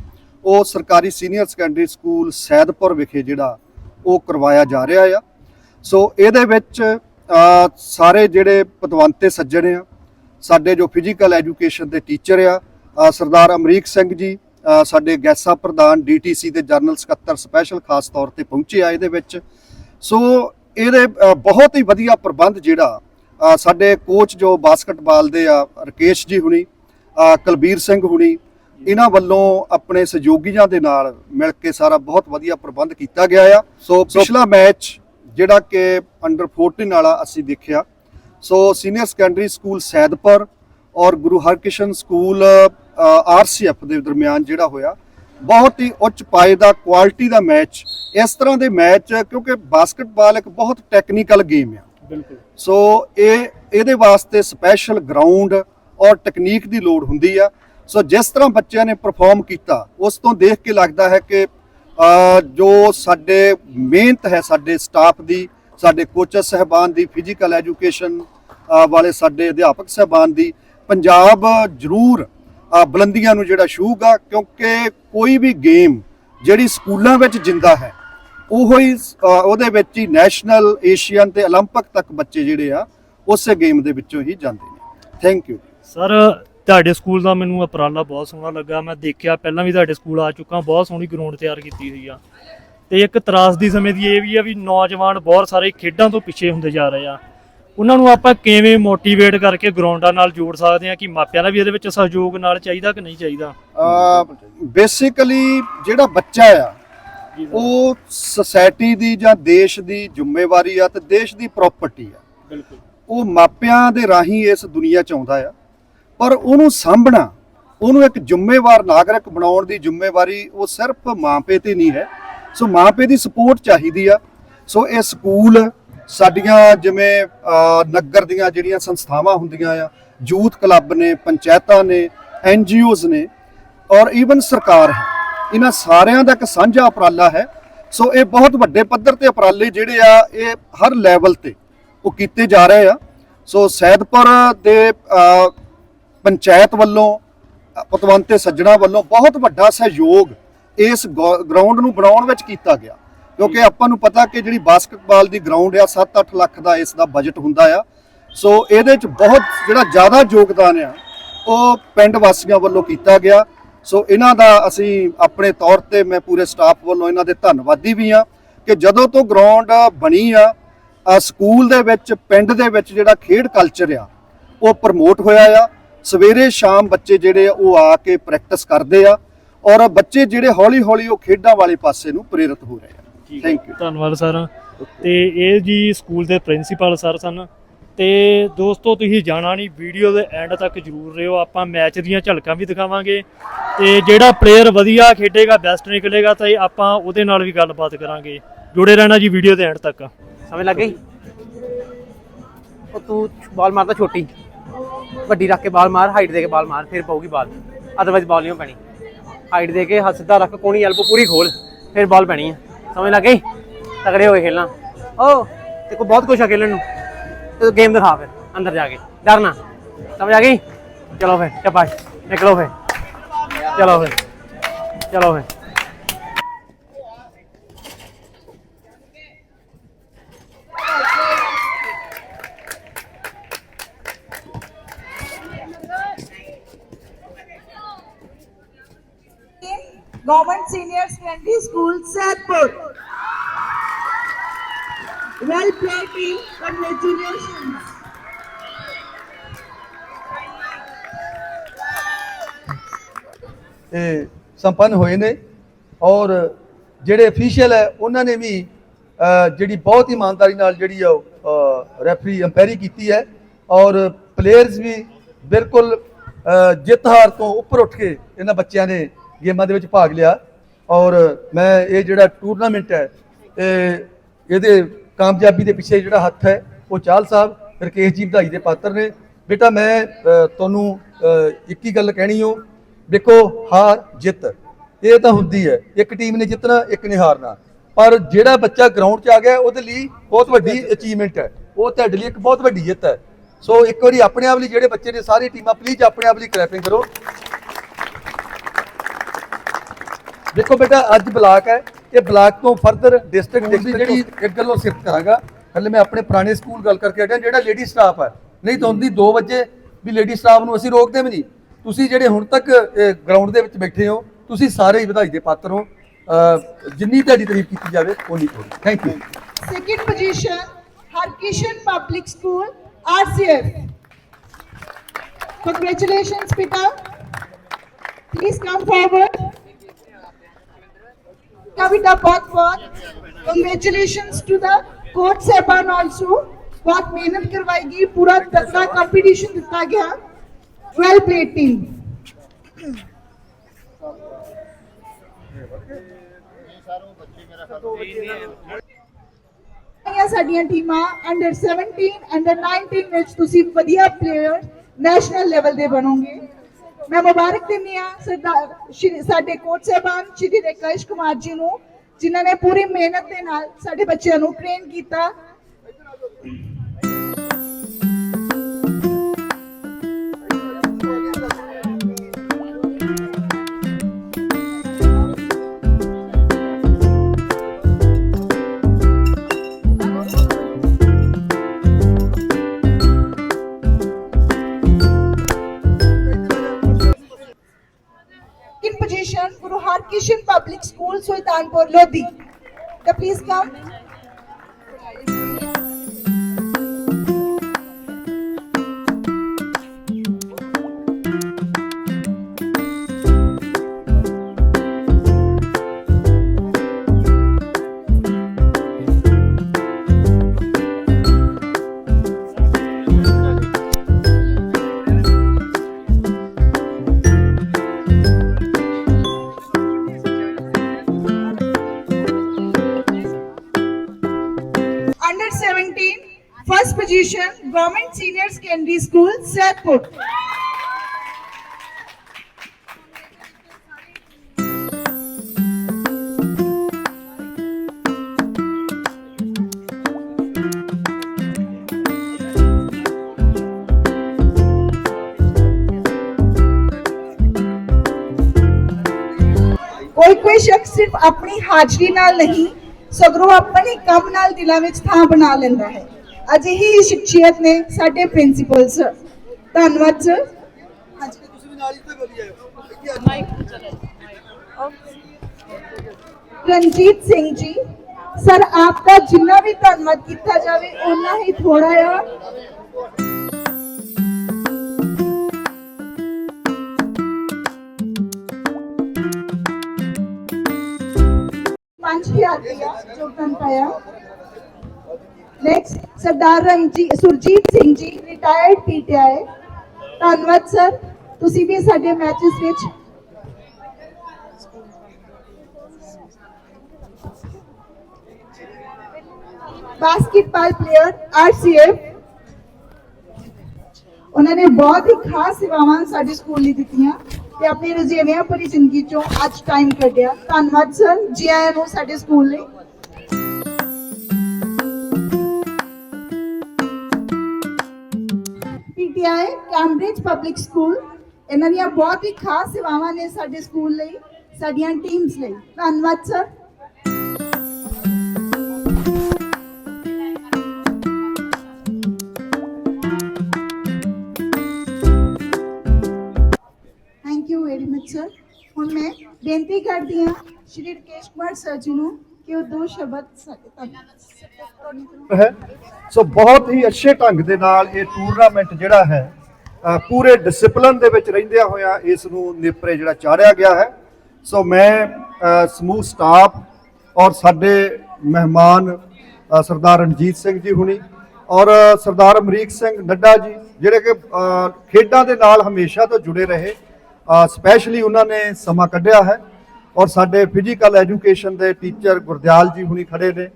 Speaker 5: ਉਹ ਸਰਕਾਰੀ ਸੀਨੀਅਰ ਸੈਕੰਡਰੀ ਸਕੂਲ ਸੈਦਪੁਰ ਵਿਖੇ ਜਿਹੜਾ ਉਹ ਕਰਵਾਇਆ ਜਾ ਰਿਹਾ ਆ। ਸੋ ਇਹਦੇ ਵਿੱਚ ਸਾਰੇ ਜਿਹੜੇ ਪਤਵੰਤੇ ਸੱਜਣ ਆ, ਸਾਡੇ ਜੋ ਫਿਜ਼ੀਕਲ ਐਜੂਕੇਸ਼ਨ ਦੇ ਟੀਚਰ ਆ ਸਰਦਾਰ ਅਮਰੀਕ ਸਿੰਘ ਜੀ ਸਾਡੇ ਗੈਸਾ ਪ੍ਰਧਾਨ ਡੀਟੀਸੀ ਦੇ ਜਨਰਲ ਸਕੱਤਰ ਸਪੈਸ਼ਲ ਖਾਸ ਤੌਰ ਤੇ ਪਹੁੰਚੇ ਆ ਇਹਦੇ ਵਿੱਚ। ਸੋ ਇਹਦੇ ਬਹੁਤ ਹੀ ਵਧੀਆ ਪ੍ਰਬੰਧ ਜਿਹੜਾ ਸਾਡੇ ਕੋਚ ਜੋ ਬਾਸਕਟਬਾਲ ਦੇ ਆ ਰਕੇਸ਼ ਜੀ ਹੁਣੀ ਕੁਲਬੀਰ ਸਿੰਘ ਹੁਣੀ ਇਹਨਾਂ ਵੱਲੋਂ ਆਪਣੇ ਸਹਿਯੋਗੀਆਂ ਦੇ ਨਾਲ ਮਿਲ ਕੇ ਸਾਰਾ ਬਹੁਤ ਵਧੀਆ ਪ੍ਰਬੰਧ ਕੀਤਾ ਗਿਆ ਆ। ਸੋ ਪਿਛਲਾ ਮੈਚ ਜਿਹੜਾ ਕਿ ਅੰਡਰ 14 ਵਾਲਾ ਅਸੀਂ ਦੇਖਿਆ। So senior secondary school Saidpur ਔਰ ਗੁਰੂ ਹਰਕ੍ਰਿਸ਼ਨ ਸਕੂਲ ਆਰਸੀਐਫ ਦੇ ਦਰਮਿਆਨ ਜਿਹੜਾ ਹੋਇਆ ਬਹੁਤ ਹੀ ਉੱਚ ਪਾਏ ਦਾ ਕੁਆਲਿਟੀ ਦਾ ਮੈਚ ਇਸ ਤਰ੍ਹਾਂ ਦੇ ਮੈਚ ਕਿਉਂਕਿ ਬਾਸਕਟਬਾਲ ਇੱਕ ਬਹੁਤ ਟੈਕਨੀਕਲ ਗੇਮ ਆ।
Speaker 4: ਬਿਲਕੁਲ।
Speaker 5: ਸੋ ਇਹ ਇਹਦੇ ਵਾਸਤੇ ਸਪੈਸ਼ਲ ਗਰਾਊਂਡ ਔਰ ਟੈਕਨੀਕ ਦੀ ਲੋੜ ਹੁੰਦੀ ਆ। ਸੋ ਜਿਸ ਤਰ੍ਹਾਂ ਬੱਚਿਆਂ ਨੇ ਪਰਫਾਰਮ ਕੀਤਾ ਉਸ ਤੋਂ ਦੇਖ ਕੇ ਲੱਗਦਾ ਹੈ ਕਿ ਜੋ ਸਾਡੇ ਮਿਹਨਤ ਹੈ ਸਾਡੇ ਸਟਾਫ ਦੀ ਸਾਡੇ ਕੋਚਸ ਸਹਿਬਾਨ ਦੀ ਫਿਜ਼ੀਕਲ ਐਜੂਕੇਸ਼ਨ ਵਾਲੇ ਸਾਡੇ ਅਧਿਆਪਕ ਸਹਿਬਾਨ ਦੀ ਪੰਜਾਬ ਜ਼ਰੂਰ ਬੁਲੰਦੀਆਂ ਨੂੰ ਜਿਹੜਾ ਛੂਗਾ ਕਿਉਂਕਿ ਕੋਈ ਵੀ ਗੇਮ ਜਿਹੜੀ ਸਕੂਲਾਂ ਵਿੱਚ ਜਿੰਦਾ ਹੈ ਉਹੋ ਹੀ ਅ, ਉਹਦੇ ਵਿੱਚ ਹੀ ਨੈਸ਼ਨਲ ਏਸ਼ੀਅਨ ਤੇ 올림픽 ਤੱਕ ਬੱਚੇ ਜਿਹੜੇ ਆ ਉਸੇ ਗੇਮ ਦੇ ਵਿੱਚੋਂ ਹੀ ਜਾਂਦੇ ਨੇ ਥੈਂਕ ਯੂ
Speaker 4: ਸਰ ਤੁਹਾਡੇ ਸਕੂਲ ਦਾ ਮੈਨੂੰ ਉਪਰਾਲਾ ਬਹੁਤ ਸੋਹਣਾ ਲੱਗਾ ਮੈਂ ਦੇਖਿਆ ਪਹਿਲਾਂ ਵੀ ਤੁਹਾਡੇ ਸਕੂਲ ਆ ਚੁੱਕਾ ਬਹੁਤ ਸੋਹਣੀ ਗਰਾਊਂਡ ਤਿਆਰ ਕੀਤੀ ਹੋਈ ਆ ਤੇ ਇੱਕ ਤਰਾਸ ਦੀ ਸਮੇਂ ਦੀ ਇਹ ਵੀ ਆ ਵੀ ਨੌਜਵਾਨ ਬਹੁਤ ਸਾਰੇ ਖੇਡਾਂ ਤੋਂ ਪਿੱਛੇ ਹੁੰਦੇ ਜਾ ਰਹੇ ਆ ਉਹਨਾਂ ਨੂੰ ਆਪਾਂ ਕਿਵੇਂ ਮੋਟੀਵੇਟ ਕਰਕੇ ਗਰਾਊਂਡਾਂ ਨਾਲ ਜੋੜ ਸਕਦੇ ਆ ਕਿ ਮਾਪਿਆਂ ਦਾ ਵੀ ਇਹਦੇ ਵਿੱਚ ਸਹਿਯੋਗ ਨਾਲ ਚਾਹੀਦਾ ਕਿ ਨਹੀਂ ਚਾਹੀਦਾ?
Speaker 5: ਬੇਸਿਕਲੀ ਜਿਹੜਾ ਬੱਚਾ ਆ ਉਹ ਸੋਸਾਇਟੀ ਦੀ ਜਾਂ ਦੇਸ਼ ਦੀ ਜ਼ਿੰਮੇਵਾਰੀ ਆ ਤੇ ਦੇਸ਼ ਦੀ ਪ੍ਰਾਪਰਟੀ ਆ।
Speaker 4: ਬਿਲਕੁਲ।
Speaker 5: ਉਹ ਮਾਪਿਆਂ ਦੇ ਰਾਹੀਂ ਇਸ ਦੁਨੀਆ 'ਚ ਆਉਂਦਾ ਆ। ਪਰ ਉਹਨੂੰ ਸਾਂਭਣਾ ਉਹਨੂੰ ਇੱਕ ਜ਼ਿੰਮੇਵਾਰ ਨਾਗਰਿਕ ਬਣਾਉਣ ਦੀ ਜ਼ਿੰਮੇਵਾਰੀ ਉਹ ਸਿਰਫ ਮਾਪੇ ਤੇ ਨਹੀਂ ਹੈ। ਸੋ ਮਾਪੇ ਦੀ ਸਪੋਰਟ ਚਾਹੀਦੀ ਆ। ਸੋ ਇਹ ਸਕੂਲ ਸਾਡੀਆਂ ਜਿਵੇਂ ਨਗਰ ਦੀਆਂ ਜਿਹੜੀਆਂ ਸੰਸਥਾਵਾਂ ਹੁੰਦੀਆਂ ਆ, ਯੂਥ ਕਲੱਬ ਨੇ, ਪੰਚਾਇਤਾਂ ਨੇ ਐਨਜੀਓਜ਼ ਨੇ ਔਰ ਈਵਨ ਸਰਕਾਰ ਹੈ, ਇਹਨਾਂ ਸਾਰਿਆਂ ਦਾ ਇੱਕ ਸਾਂਝਾ ਉਪਰਾਲਾ ਹੈ। ਸੋ ਇਹ ਬਹੁਤ ਵੱਡੇ ਪੱਧਰ ਤੇ ਉਪਰਾਲੇ ਜਿਹੜੇ ਆ, ਇਹ ਹਰ ਲੈਵਲ ਤੇ ਉਹ ਕੀਤੇ ਜਾ ਰਹੇ ਆ। ਸੋ ਸੈਦਪੁਰ ਦੇ ਪੰਚਾਇਤ ਵੱਲੋਂ ਪਤਵੰਤੇ ਸੱਜਣਾ ਵੱਲੋਂ ਬਹੁਤ ਵੱਡਾ ਸਹਿਯੋਗ ਇਸ ਗਰਾਊਂਡ ਨੂੰ ਬਣਾਉਣ ਵਿੱਚ ਕੀਤਾ ਗਿਆ। ਕਿਉਂਕਿ ਆਪਾਂ ਨੂੰ ਪਤਾ ਕਿ ਜਿਹੜੀ ਬਾਸਕਟਬਾਲ ਦੀ ਗਰਾਊਂਡ ਆ 7-8 ਲੱਖ ਦਾ ਇਸ ਦਾ ਬਜਟ ਹੁੰਦਾ ਆ। ਸੋ ਇਹਦੇ ਚ ਬਹੁਤ ਜਿਹੜਾ ਜ਼ਿਆਦਾ ਯੋਗਦਾਨ ਆ, ਉਹ ਪਿੰਡ ਵਾਸੀਆਂ ਵੱਲੋਂ ਕੀਤਾ ਗਿਆ। ਸੋ ਇਹਨਾਂ ਦਾ ਅਸੀਂ ਆਪਣੇ ਤੌਰ ਤੇ ਮੈਂ ਪੂਰੇ ਸਟਾਫ ਵੱਲੋਂ ਇਹਨਾਂ ਦੇ ਧੰਨਵਾਦੀ ਵੀ ਆ ਕਿ ਜਦੋਂ ਤੋਂ ਗਰਾਊਂਡ ਬਣੀ ਆ ਸਕੂਲ ਦੇ ਵਿੱਚ, ਪਿੰਡ ਦੇ ਵਿੱਚ ਜਿਹੜਾ ਖੇਡ ਕਲਚਰ ਆ, ਉਹ ਪ੍ਰਮੋਟ ਹੋਇਆ ਆ। ਸਵੇਰੇ ਸ਼ਾਮ ਬੱਚੇ ਜਿਹੜੇ ਆ, ਉਹ ਆ ਕੇ ਪ੍ਰੈਕਟਿਸ ਕਰਦੇ ਆ ਔਰ ਬੱਚੇ ਜਿਹੜੇ ਹੌਲੀ ਹੌਲੀ ਉਹ ਖੇਡਾਂ ਵਾਲੇ ਪਾਸੇ ਨੂੰ ਪ੍ਰੇਰਿਤ ਹੋ ਰਹੇ ਆ। ਥੈਂਕ ਯੂ
Speaker 4: ਧੰਨਵਾਦ ਸਰ। ਤੇ ਇਹ ਜੀ ਸਕੂਲ ਦੇ ਪ੍ਰਿੰਸੀਪਲ ਸਰ ਸਨ। ਤੇ ਦੋਸਤੋ ਤੁਸੀਂ ਜਾਣਾ ਨਹੀਂ ਵੀਡੀਓ ਦੇ ਐਂਡ ਤੱਕ ਜਰੂਰ ਰਹੋ। ਆਪਾਂ ਮੈਚ ਦੀਆਂ ਝਲਕਾਂ ਵੀ ਦਿਖਾਵਾਂਗੇ। ਤੇ ਜਿਹੜਾ ਪਲੇਅਰ ਵਧੀਆ ਖੇਡੇਗਾ ਬੈਸਟ ਨਿਕਲੇਗਾ ਤਾਂ ਇਹ ਆਪਾਂ ਉਹਦੇ ਨਾਲ ਵੀ ਗੱਲਬਾਤ ਕਰਾਂਗੇ। ਜੁੜੇ ਰਹਿਣਾ ਜੀ ਵੀਡੀਓ ਦੇ ਐਂਡ ਤੱਕ।
Speaker 3: ਸਮਝ ਲੱਗ ਗਈ? ਉਹ ਤੂੰ ਬਾਲ ਮਾਰਦਾ ਛੋਟੀ। ਵੱਡੀ ਰੱਖ ਕੇ ਬਾਲ ਮਾਰ ਹਾਈਟ ਦੇ ਕੇ ਬਾਲ ਮਾਰ ਫਿਰ ਪਾਉਗੀ ਬਾਲ ਅਦਰਵਾਈਜ਼ ਬਾਲ ਨਹੀਂ ਪੈਣੀ। ਹਾਈਟ ਦੇ ਕੇ ਹੱਥ ਸਿੱਧਾ ਰੱਖ ਕੋਣੀ ਐਲਬੋ ਪੂਰੀ ਖੋਲ ਫਿਰ ਬਾਲ ਪੈਣੀ ਹੈ ਸਮਝ ਲੱਗ ਗਈ? ਤਗੜੇ ਹੋ ਕੇ ਖੇਲਣਾ। ਓ ਤੇ ਕੋ ਬਹੁਤ ਕੁਛ ਆ ਖੇਲਣ ਨੂੰ। ਤੇ ਗੇਮ ਦਿਖਾ ਫਿਰ, ਅੰਦਰ ਜਾ ਕੇ। ਡਰਨਾ। ਸਮਝ ਆ ਗਈ? ਚਲੋ ਫਿਰ ਚਪਾਸ਼ ਨਿਕਲੋ ਫਿਰ। ਚਲੋ ਫਿਰ। ਚਲੋ ਫਿਰ।
Speaker 2: Government Senior Secondary School, Sadpur. Well played team, congratulations.
Speaker 6: ਇਹ ਸੰਪੰਨ ਹੋਏ ਨੇ ਔਰ ਜਿਹੜੇ ਅਫੀਸ਼ੀਅਲ ਹੈ ਉਹਨਾਂ ਨੇ ਵੀ ਜਿਹੜੀ ਬਹੁਤ ਇਮਾਨਦਾਰੀ ਨਾਲ ਜਿਹੜੀ ਆ ਉਹ ਰੈਫਰੀ ਅੰਪਾਇਰੀ ਕੀਤੀ ਹੈ ਔਰ ਪਲੇਅਰਸ ਵੀ ਬਿਲਕੁਲ ਅ, ਜਿੱਤ ਹਾਰ ਤੋਂ ਉੱਪਰ ਉੱਠ ਕੇ ਇਹਨਾਂ ਬੱਚਿਆਂ ਨੇ ਗੇਮਾਂ ਦੇ ਵਿੱਚ ਭਾਗ ਲਿਆ। ਔਰ ਮੈਂ ਇਹ ਜਿਹੜਾ ਟੂਰਨਾਮੈਂਟ ਹੈ ਇਹ ਇਹਦੇ ਕਾਮਯਾਬੀ ਦੇ ਪਿੱਛੇ ਜਿਹੜਾ ਹੱਥ ਹੈ, ਉਹ ਚਾਲ ਸਾਹਿਬ, ਰਕੇਸ਼ ਜੀ ਵਧਾਈ ਦੇ ਪਾਤਰ ਨੇ। ਬੇਟਾ, ਮੈਂ ਤੁਹਾਨੂੰ ਇੱਕ ਹੀ ਗੱਲ ਕਹਿਣੀ ਹੋ ਦੇਖੋ, ਹਾਰ ਜਿੱਤ। ਇਹ ਤਾਂ ਹੁੰਦੀ ਹੈ। ਇੱਕ ਟੀਮ ਨੇ ਜਿੱਤਣਾ, ਇੱਕ ਨੇ ਹਾਰਨਾ। ਪਰ ਜਿਹੜਾ ਬੱਚਾ ਗਰਾਊਂਡ 'ਚ ਆ ਗਿਆ, ਉਹਦੇ ਲਈ ਬਹੁਤ ਵੱਡੀ ਅਚੀਵਮੈਂਟ ਹੈ। ਉਹ ਤੁਹਾਡੇ ਲਈ ਇੱਕ ਬਹੁਤ ਵੱਡੀ ਜਿੱਤ ਹੈ। ਸੋ ਇੱਕ ਵਾਰੀ ਆਪਣੇ ਆਪ ਲਈ ਜਿਹੜੇ ਬੱਚੇ ਨੇ, ਸਾਰੀ ਟੀਮਾਂ ਪਲੀਜ਼ ਆਪਣੇ ਆਪ ਲਈ ਕਲੈਪਿੰਗ ਕਰੋ। ਦੇਖੋ ਬੇਟਾ ਅੱਜ ਬਲਾਕ ਹੈ ਇਹ ਬਲਾਕ ਤੋਂ ਫਰਦਰ ਡਿਸਟ੍ਰਿਕਟ ਜਿਹੜੀ ਇੱਕ ਗੱਲੋਂ ਸਿਫਤ ਕਰਾਂਗਾ ਹਲੇ ਮੈਂ ਆਪਣੇ ਪੁਰਾਣੇ ਸਕੂਲ ਗੱਲ ਕਰਕੇ ਹਟਿਆ ਜਿਹੜਾ ਲੇਡੀ ਸਟਾਫ ਹੈ ਨਹੀਂ ਤਾਂ ਹੁੰਦੀ 2 ਵਜੇ ਵੀ ਲੇਡੀ ਸਟਾਫ ਨੂੰ ਅਸੀਂ ਰੋਕਦੇ ਵੀ ਨਹੀਂ ਤੁਸੀਂ ਜਿਹੜੇ ਹੁਣ ਤੱਕ ਗਰਾਊਂਡ ਦੇ ਵਿੱਚ ਬੈਠੇ ਹੋ ਤੁਸੀਂ ਸਾਰੇ ਹੀ ਵਧਾਈ ਦੇ ਪਾਤਰ ਹੋ ਜਿੰਨੀ ਤੁਹਾਡੀ ਤਾਰੀਫ ਕੀਤੀ ਜਾਵੇ ਉਨੀ ਥੋੜੀ thank you
Speaker 2: Second position, Harkishan Public School, RCF. Congratulations, Pita. Please come forward. Kavita Bhagwat. Congratulations to the coach Saban also. बहुत मेहनत करवाई गई पूरा तगड़ा कंपटीशन दिता गया वेल प्लेड टीम ਇਹ ਸਾਡੀਆਂ ਟੀਮਾਂ ਅੰਡਰ 17 ਅੰਡਰ 19 ਵਿੱਚ ਤੁਸੀਂ ਵਧੀਆ ਪਲੇਅਰ ਨੈਸ਼ਨਲ ਲੈਵਲ ਦੇ ਬਣੋਗੇ ਮੈਂ ਮੁਬਾਰਕ ਦਿੰਦੀ ਆ ਸਰਦਾਰ ਸ਼੍ਰੀ ਸਾਡੇ ਕੋਚ ਸਾਹਿਬਾਨ ਸ਼੍ਰੀ ਰਕੇਸ਼ ਕੁਮਾਰ ਜੀ ਨੂੰ, ਜਿਨ੍ਹਾਂ ਨੇ ਪੂਰੀ ਮਿਹਨਤ ਦੇ ਨਾਲ ਸਾਡੇ ਬੱਚਿਆਂ ਨੂੰ ਟ੍ਰੇਨ ਕੀਤਾ। Public School, Sultanpur Lodi. The please come. Government senior secondary school Saidpur ਕੋਈ ਕੋਈ ਸ਼ਖਸ ਸਿਰਫ ਆਪਣੀ ਹਾਜ਼ਰੀ ਨਾਲ ਨਹੀਂ ਸਗਰੋਂ ਆਪਣੇ ਕੰਮ ਨਾਲ ਦਿਲਾਂ ਵਿੱਚ ਥਾਂ ਬਣਾ ਲੈਂਦਾ ਹੈ ਅਜਿਹੀ ਹੀ ਸ਼ਖਸੀਅਤ ਨੇ ਸਾਡੇ ਪ੍ਰਿੰਸੀਪਲ ਸਰ ਧੰਨਵਾਦ ਸਰ ਰਣਜੀਤ ਸਿੰਘ ਜੀ ਸਰ ਆਪ ਦਾ ਜਿੰਨਾ ਵੀ ਧੰਨਵਾਦ ਕੀਤਾ ਜਾਵੇ ਉਨਾ ਹੀ ਥੋੜਾ ਆ। ਪੰਜ ਹਜ਼ਾਰ ਰੁਪਇਆ ਯੋਗਦਾਨ ਪਾਇਆ। Next Sardar Ranjit Surjit Singh ji retired PTI ਧੰਨਵਾਦ ਸਰ ਤੁਸੀਂ ਵੀ ਸਾਡੇ ਮੈਚਸ ਵਿੱਚ ਬਾਸਕਟਬਾਲ ਪਲੇਅਰ ਆਰਸੀਐਫ ਉਹਨਾਂ ਨੇ ਬਹੁਤ ਹੀ ਖਾਸ ਸੇਵਾਵਾਂ ਸਾਡੇ ਸਕੂਲ ਲਈ ਦਿੱਤੀਆਂ ਤੇ ਆਪਣੀ ਰੁਝੇਵਿਆਂ ਭਰੀ ਜ਼ਿੰਦਗੀ ਚੋਂ ਅੱਜ ਟਾਈਮ ਕੱਢਿਆ। ਧੰਨਵਾਦ ਸਰ ਜੀ ਆਇਆਂ ਨੂੰ ਸਾਡੇ ਸਕੂਲ ਲਈ। ਪੀਟੀਆਈ ਕੈਂਬਰਿਜ ਪਬਲਿਕ ਸਕੂਲ ਇਹਨਾਂ ਦੀਆਂ ਬਹੁਤ ਹੀ ਖਾਸ ਸੇਵਾਵਾਂ ਨੇ ਸਾਡੇ ਸਕੂਲ ਲਈ, ਸਾਡੀਆਂ ਟੀਮਸ ਲਈ। ਧੰਨਵਾਦ sir thank you very much sir ਹੁਣ ਮੈਂ ਬੇਨਤੀ ਕਰਦੀ ਹਾਂ ਸ਼੍ਰੀ ਰਕੇਸ਼ ਕੁਮਾਰ ਸਰ ਜੀ ਨੂੰ ਕਿ ਉਹ ਦੋ ਸ਼ਬਦ ਸਾਡੇ ਤੱਕ
Speaker 5: ਹੈ। ਸੋ ਬਹੁਤ ਹੀ ਅੱਛੇ ਢੰਗ ਦੇ ਨਾਲ ਇਹ ਟੂਰਨਾਮੈਂਟ ਜਿਹੜਾ ਹੈ ਪੂਰੇ ਡਿਸਪਲਿਨ ਦੇ ਵਿੱਚ ਰਹਿੰਦਿਆਂ ਹੋਇਆਂ ਇਸ ਨੂੰ ਨੇਪਰੇ ਜਿਹੜਾ ਚਾੜਿਆ ਗਿਆ ਹੈ। ਸੋ ਮੈਂ ਸਮੂਹ ਸਟਾਫ ਔਰ ਸਾਡੇ ਮਹਿਮਾਨ ਸਰਦਾਰ ਰਣਜੀਤ ਸਿੰਘ ਜੀ ਹੁਣੀ ਔਰ ਸਰਦਾਰ ਅਮਰੀਕ ਸਿੰਘ ਨੱਡਾ ਜੀ, ਜਿਹੜੇ ਕਿ ਖੇਡਾਂ ਦੇ ਨਾਲ ਹਮੇਸ਼ਾ ਤੋਂ ਜੁੜੇ ਰਹੇ ਸਪੈਸ਼ਲੀ ਉਹਨਾਂ ਨੇ ਸਮਾਂ ਕੱਢਿਆ ਹੈ। ਔਰ ਸਾਡੇ ਫਿਜ਼ੀਕਲ ਐਜੂਕੇਸ਼ਨ ਦੇ ਟੀਚਰ ਗੁਰਦਿਆਲ ਜੀ ਹੁਣੀ ਖੜੇ ਨੇ।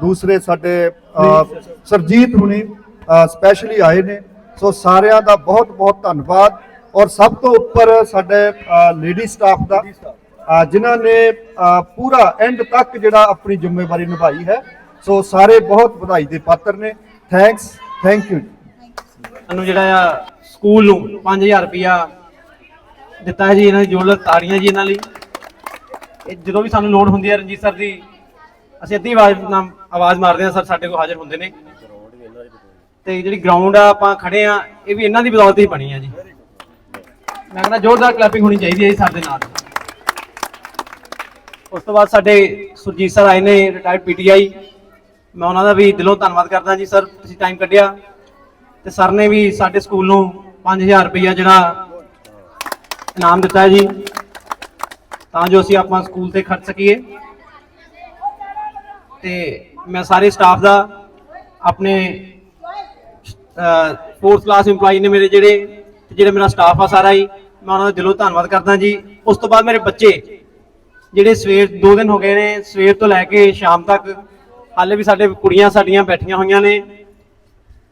Speaker 5: ਦੂਸਰੇ ਸਾਡੇ ਅ, ਸਰਜੀਤ ਹੁਣੀ ਸਪੈਸ਼ਲੀ ਆਏ ਨੇ। ਸੋ ਸਾਰਿਆਂ ਦਾ ਬਹੁਤ ਬਹੁਤ ਧੰਨਵਾਦ। ਔਰ ਸਭ ਤੋਂ ਉੱਪਰ ਸਾਡੇ ਲੇਡੀ ਸਟਾਫ ਦਾ ਅ, ਜਿਨ੍ਹਾਂ ਨੇ ਪੂਰਾ ਐਂਡ ਤੱਕ ਜਿਹੜਾ ਆਪਣੀ ਜ਼ਿੰਮੇਵਾਰੀ ਨਿਭਾਈ ਹੈ। ਸੋ ਸਾਰੇ ਬਹੁਤ ਵਧਾਈ ਦੇ ਪਾਤਰ ਨੇ। ਥੈਂਕਸ ਥੈਂਕ ਯੂ
Speaker 3: ਸਾਨੂੰ ਜਿਹੜਾ ਆ ਸਕੂਲ ਨੂੰ 5000 ਰੁਪਇਆ ਦਿੱਤਾ ਹੈ ਜੀ ਇਹਨਾਂ ਦੀ ਜੋੜਲਤ ਤਾੜੀਆਂ ਜੀ ਇਹਨਾਂ ਲਈ। ਇਹ ਜਦੋਂ ਵੀ ਸਾਨੂੰ ਲੋੜ ਹੁੰਦੀ ਹੈ ਰਣਜੀਤ ਸਰ ਦੀ, ਅਸੀਂ ਅੱਧੀ ਆਵਾਜ਼ ਨਾਲ ਆਵਾਜ਼ ਮਾਰਦੇ ਹਾਂ ਸਰ, ਸਾਡੇ ਕੋਲ ਹਾਜ਼ਰ ਹੁੰਦੇ ਨੇ। ਤੇ ਜਿਹੜੀ ਗਰਾਊਂਡ ਆ, ਆਪਾਂ ਖੜੇ ਆ ਇਹ ਵੀ ਇਹਨਾਂ ਦੀ ਬਦੌਲਤ ਹੀ ਬਣੀ ਆ ਜੀ। ਮੈਂ ਕਹਿੰਦਾ ਜ਼ੋਰਦਾਰ ਕਲੈਪਿੰਗ ਹੋਣੀ ਚਾਹੀਦੀ ਹੈ ਜੀ ਸਾਡੇ ਨਾਲ। ਉਸ ਤੋਂ ਬਾਅਦ ਸਾਡੇ ਸੁਰਜੀਤ ਸਰ ਆਏ ਨੇ ਰਿਟਾਇਰਡ ਪੀਟੀਆਈ ਮੈਂ ਉਹਨਾਂ ਦਾ ਵੀ ਦਿਲੋਂ ਧੰਨਵਾਦ ਕਰਦਾ ਜੀ ਸਰ, ਤੁਸੀਂ ਟਾਈਮ ਕੱਢਿਆ। ਤੇ ਸਰ ਨੇ ਵੀ ਸਾਡੇ ਸਕੂਲ ਨੂੰ 5000 ਰੁਪਇਆ ਜਿਹੜਾ ਇਨਾਮ ਦਿੱਤਾ ਜੀ। ਤਾਂ ਜੋ ਅਸੀਂ ਆਪਾਂ ਸਕੂਲ ਤੇ ਖਰਚ ਸਕੀਏ। ਤੇ ਮੈਂ ਸਾਰੇ ਸਟਾਫ ਦਾ ਆਪਣੇ ਫੋਰਥ ਕਲਾਸ EMPLOYE ਨੇ ਮੇਰੇ ਜਿਹੜੇ ਤੇ ਜਿਹੜਾ ਮੇਰਾ ਸਟਾਫ ਆ ਸਾਰਾ ਹੀ, ਮੈਂ ਉਹਨਾਂ ਦਾ ਦਿਲੋਂ ਧੰਨਵਾਦ ਕਰਦਾ ਜੀ। ਉਸ ਤੋਂ ਬਾਅਦ ਮੇਰੇ ਬੱਚੇ, ਜਿਹੜੇ ਸਵੇਰ, ਦੋ ਦਿਨ ਹੋ ਗਏ ਨੇ, ਸਵੇਰ ਤੋਂ ਲੈ ਕੇ ਸ਼ਾਮ ਤੱਕ, ਹਾਲੇ ਵੀ ਸਾਡੇ ਕੁੜੀਆਂ ਸਾਡੀਆਂ ਬੈਠੀਆਂ ਹੋਈਆਂ ਨੇ।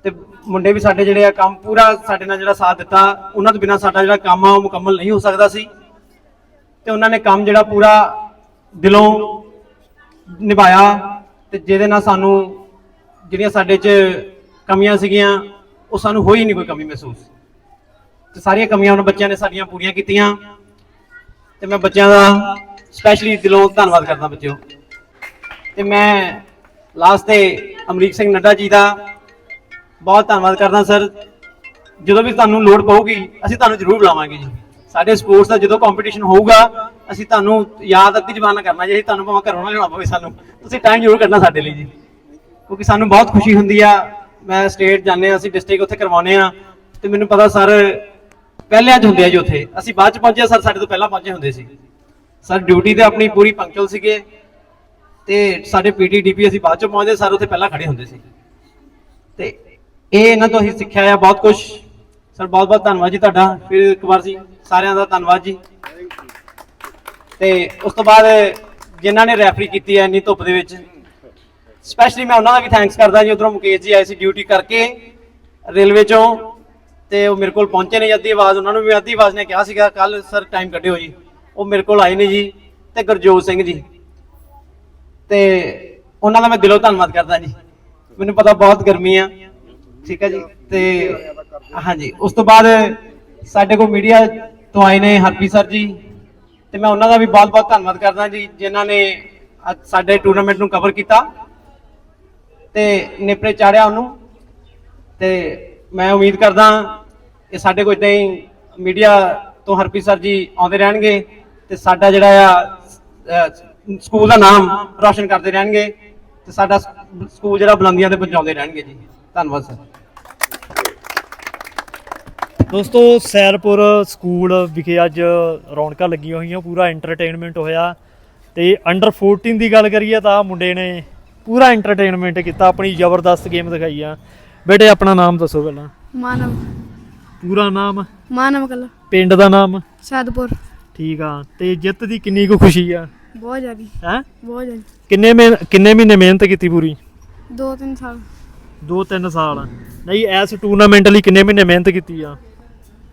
Speaker 3: ਤੇ ਮੁੰਡੇ ਵੀ ਸਾਡੇ ਜਿਹੜੇ ਆ, ਕੰਮ ਪੂਰਾ ਸਾਡੇ ਨਾਲ ਜਿਹੜਾ ਸਾਥ ਦਿੱਤਾ, ਉਹਨਾਂ ਤੋਂ ਬਿਨਾ ਸਾਡਾ ਜਿਹੜਾ ਕੰਮ ਆ, ਉਹ ਮੁਕੰਮਲ ਨਹੀਂ ਹੋ ਸਕਦਾ ਸੀ। ਤੇ ਉਹਨਾਂ ਨੇ ਕੰਮ ਜਿਹੜਾ ਪੂਰਾ ਦਿਲੋਂ ਨਿਭਾਇਆ ਤੇ ਜਿਹਦੇ ਨਾਲ ਸਾਨੂੰ ਜਿਹੜੀਆਂ ਸਾਡੇ 'ਚ ਕਮੀਆਂ ਸੀਗੀਆਂ, ਉਹ ਸਾਨੂੰ ਹੋਈ ਨਹੀਂ ਕੋਈ ਕਮੀ ਮਹਿਸੂਸ। ਤੇ ਸਾਰੀਆਂ ਕਮੀਆਂ ਉਹਨਾਂ ਬੱਚਿਆਂ ਨੇ ਸਾਡੀਆਂ ਪੂਰੀਆਂ ਕੀਤੀਆਂ। ਤੇ ਮੈਂ ਬੱਚਿਆਂ ਦਾ ਸਪੈਸ਼ਲੀ ਦਿਲੋਂ ਧੰਨਵਾਦ ਕਰਦਾ ਬੱਚਿਓ। ਤੇ ਮੈਂ ਲਾਸਟ ਤੇ ਅਮਰੀਕ ਸਿੰਘ ਨੱਡਾ ਜੀ ਦਾ ਬਹੁਤ ਧੰਨਵਾਦ ਕਰਦਾ ਸਰ ਜਦੋਂ ਵੀ ਤੁਹਾਨੂੰ ਲੋੜ ਪਊਗੀ, ਅਸੀਂ ਤੁਹਾਨੂੰ ਜ਼ਰੂਰ ਬੁਲਾਵਾਂਗੇ ਜੀ। ਸਾਡੇ ਸਪੋਰਟਸ ਦਾ ਜਦੋਂ ਕੰਪੀਟੀਸ਼ਨ ਹੋਊਗਾ, ਅਸੀਂ ਤੁਹਾਨੂੰ ਯਾਦ ਅੱਧੀ ਜ਼ਬਾਨ ਨਾਲ ਕਰਨਾ ਜੀ, ਅਸੀਂ ਤੁਹਾਨੂੰ ਭਾਵੇਂ ਘਰੋਂ ਨਾ ਲਿਆਉਣਾ ਪਵੇ ਸਾਨੂੰ। ਤੁਸੀਂ ਟਾਈਮ ਜ਼ਰੂਰ ਕਰਨਾ ਸਾਡੇ ਲਈ ਜੀ। ਕਿਉਂਕਿ ਸਾਨੂੰ ਬਹੁਤ ਖੁਸ਼ੀ ਹੁੰਦੀ ਆ। ਮੈਂ ਸਟੇਟ ਜਾਂਦੇ ਆ ਅਸੀਂ ਡਿਸਟ੍ਰਿਕਟ ਉੱਥੇ ਕਰਵਾਉਂਦੇ ਆ ਤੇ ਮੈਨੂੰ ਪਤਾ ਸਰ ਪਹਿਲਿਆਂ 'ਚ ਹੁੰਦੇ ਆ ਜੀ ਉੱਥੇ। ਅਸੀਂ ਬਾਅਦ 'ਚ ਪਹੁੰਚੇ ਸਰ ਸਾਡੇ ਤੋਂ ਪਹਿਲਾਂ ਪਹੁੰਚੇ ਹੁੰਦੇ ਸੀ। ਸਰ ਡਿਊਟੀ ਤੇ ਆਪਣੀ ਪੂਰੀ ਪੰਕਚੁਅਲ ਸੀਗੇ। ਤੇ ਸਾਡੇ ਪੀਟੀ ਡੀਪੀ ਅਸੀਂ ਬਾਅਦ 'ਚ ਪਹੁੰਚਦੇ ਸਰ ਉੱਥੇ ਪਹਿਲਾਂ ਖੜੇ ਹੁੰਦੇ ਸੀ। ਤੇ ਇਹ ਇਹਨਾਂ ਤੋਂ ਅਸੀਂ ਸਿੱਖਿਆ ਆ, ਬਹੁਤ ਕੁਝ ਸਰ, ਬਹੁਤ ਬਹੁਤ ਧੰਨਵਾਦ ਜੀ ਤੁਹਾਡਾ। ਫਿਰ ਇੱਕ ਵਾਰ ਜੀ ਸਾਰਿਆਂ ਦਾ ਧੰਨਵਾਦ ਜੀ। ਤੇ ਉਸ ਤੋਂ ਬਾਅਦ ਜਿਨ੍ਹਾਂ ਨੇ ਰੈਫਰੀ ਕੀਤੀ ਹੈ ਇੰਨੀ ਧੁੱਪ ਦੇ ਵਿੱਚ ਸਪੈਸ਼ਲੀ ਮੈਂ ਉਹਨਾਂ ਦਾ ਵੀ ਥੈਂਕਸ ਕਰਦਾ ਜੀ। ਉਧਰੋਂ ਮੁਕੇਸ਼ ਜੀ ਆਏ ਸੀ ਡਿਊਟੀ ਕਰਕੇ ਰੇਲਵੇ ਚੋਂ, ਤੇ ਉਹ ਮੇਰੇ ਕੋਲ ਪਹੁੰਚੇ ਨੇ। ਅੱਧੀ ਆਵਾਜ਼ ਉਹਨਾਂ ਨੂੰ ਵੀ, ਅੱਧੀ ਆਵਾਜ਼ ਨੇ ਕਿਹਾ ਸੀਗਾ ਕੱਲ ਸਰ ਟਾਈਮ ਕੱਢਿਓ ਜੀ। ਉਹ ਮੇਰੇ ਕੋਲ ਆਏ ਨੇ ਜੀ, ਤੇ ਗੁਰਜੋਤ ਸਿੰਘ ਜੀ। ਤੇ ਉਹਨਾਂ ਦਾ ਮੈਂ ਦਿਲੋਂ ਧੰਨਵਾਦ ਕਰਦਾ ਜੀ। ਮੈਨੂੰ ਪਤਾ ਬਹੁਤ ਗਰਮੀ ਆ, ਠੀਕ ਹੈ ਜੀ। ਤੇ ਹਾਂਜੀ, ਉਸ ਤੋਂ ਬਾਅਦ ਸਾਡੇ ਕੋਲ ਮੀਡੀਆ ਤੋਂ ਆਏ ਨੇ ਹਰਪੀ ਸਰ ਜੀ। ਤੇ ਮੈਂ ਉਹਨਾਂ ਦਾ ਵੀ ਬਹੁਤ ਬਹੁਤ ਧੰਨਵਾਦ ਕਰਦਾ ਜੀ, ਜਿਨ੍ਹਾਂ ਨੇ ਅੱਜ ਸਾਡੇ ਟੂਰਨਾਮੈਂਟ ਨੂੰ ਕਵਰ ਕੀਤਾ ਤੇ ਨੇਪਰੇ ਚਾੜਿਆ ਉਹਨੂੰ। ਤੇ ਮੈਂ ਉਮੀਦ ਕਰਦਾ ਕਿ ਸਾਡੇ ਕੋਲ ਇਦਾਂ ਹੀ ਮੀਡੀਆ ਤੋਂ ਹਰਪੀ ਸਰ ਜੀ ਆਉਂਦੇ ਰਹਿਣਗੇ ਤੇ ਸਾਡਾ ਜਿਹੜਾ ਆ ਸਕੂਲ ਦਾ ਨਾਮ ਰੌਸ਼ਨ ਕਰਦੇ ਰਹਿਣਗੇ ਤੇ ਸਾਡਾ ਸਕੂਲ ਜਿਹੜਾ ਬੁਲੰਦੀਆਂ ਤੇ ਪਹੁੰਚਾਉਂਦੇ ਰਹਿਣਗੇ ਜੀ। ਧੰਨਵਾਦ ਸਰ।
Speaker 4: ਦੋਸਤੋ ਸੈਰਪੁਰ ਸਕੂਲ ਵਿਖੇ ਅੱਜ ਰੌਣਕਾਂ ਲੱਗੀਆਂ ਹੋਈਆਂ ਪੂਰਾ ਐਂਟਰਟੇਨਮੈਂਟ ਹੋਇਆ। ਤੇ ਅੰਡਰ 14 ਦੀ ਗੱਲ ਕਰੀਏ ਤਾਂ ਮੁੰਡੇ ਨੇ ਪੂਰਾ ਐਂਟਰਟੇਨਮੈਂਟ ਕੀਤਾ ਆਪਣੀ ਜ਼ਬਰਦਸਤ ਗੇਮ ਦਿਖਾਈ ਆ। ਬੇਟੇ ਆਪਣਾ ਨਾਮ ਦੱਸੋ ਪਹਿਲਾਂ।
Speaker 7: ਮਾਨਵ।
Speaker 4: ਪੂਰਾ ਨਾਮ?
Speaker 7: ਮਾਨਵ ਕਲਾ।
Speaker 4: ਪਿੰਡ ਦਾ ਨਾਮ?
Speaker 7: ਸਾਦਪੁਰ।
Speaker 4: ਠੀਕ ਆ। ਤੇ ਜਿੱਤ ਦੀ ਕਿੰਨੀ ਕੁ ਖੁਸ਼ੀ ਆ?
Speaker 7: ਬਹੁਤ ਜ਼ਿਆਦੀ।
Speaker 4: ਹੈ?
Speaker 7: ਬਹੁਤ ਜ਼ਿਆਦੀ।
Speaker 4: ਕਿੰਨੇ ਮਿਹ- ਕਿੰਨੇ ਮਹੀਨੇ ਮਿਹਨਤ ਕੀਤੀ ਪੂਰੀ?
Speaker 7: ਦੋ ਤਿੰਨ ਸਾਲ।
Speaker 4: 2-3 ਸਾਲ। ਨਹੀਂ ਇਸ ਟੂਰਨਾਮੈਂਟ ਲਈ ਕਿੰਨੇ ਮਹੀਨੇ ਮਿਹਨਤ ਕੀਤੀ ਆ?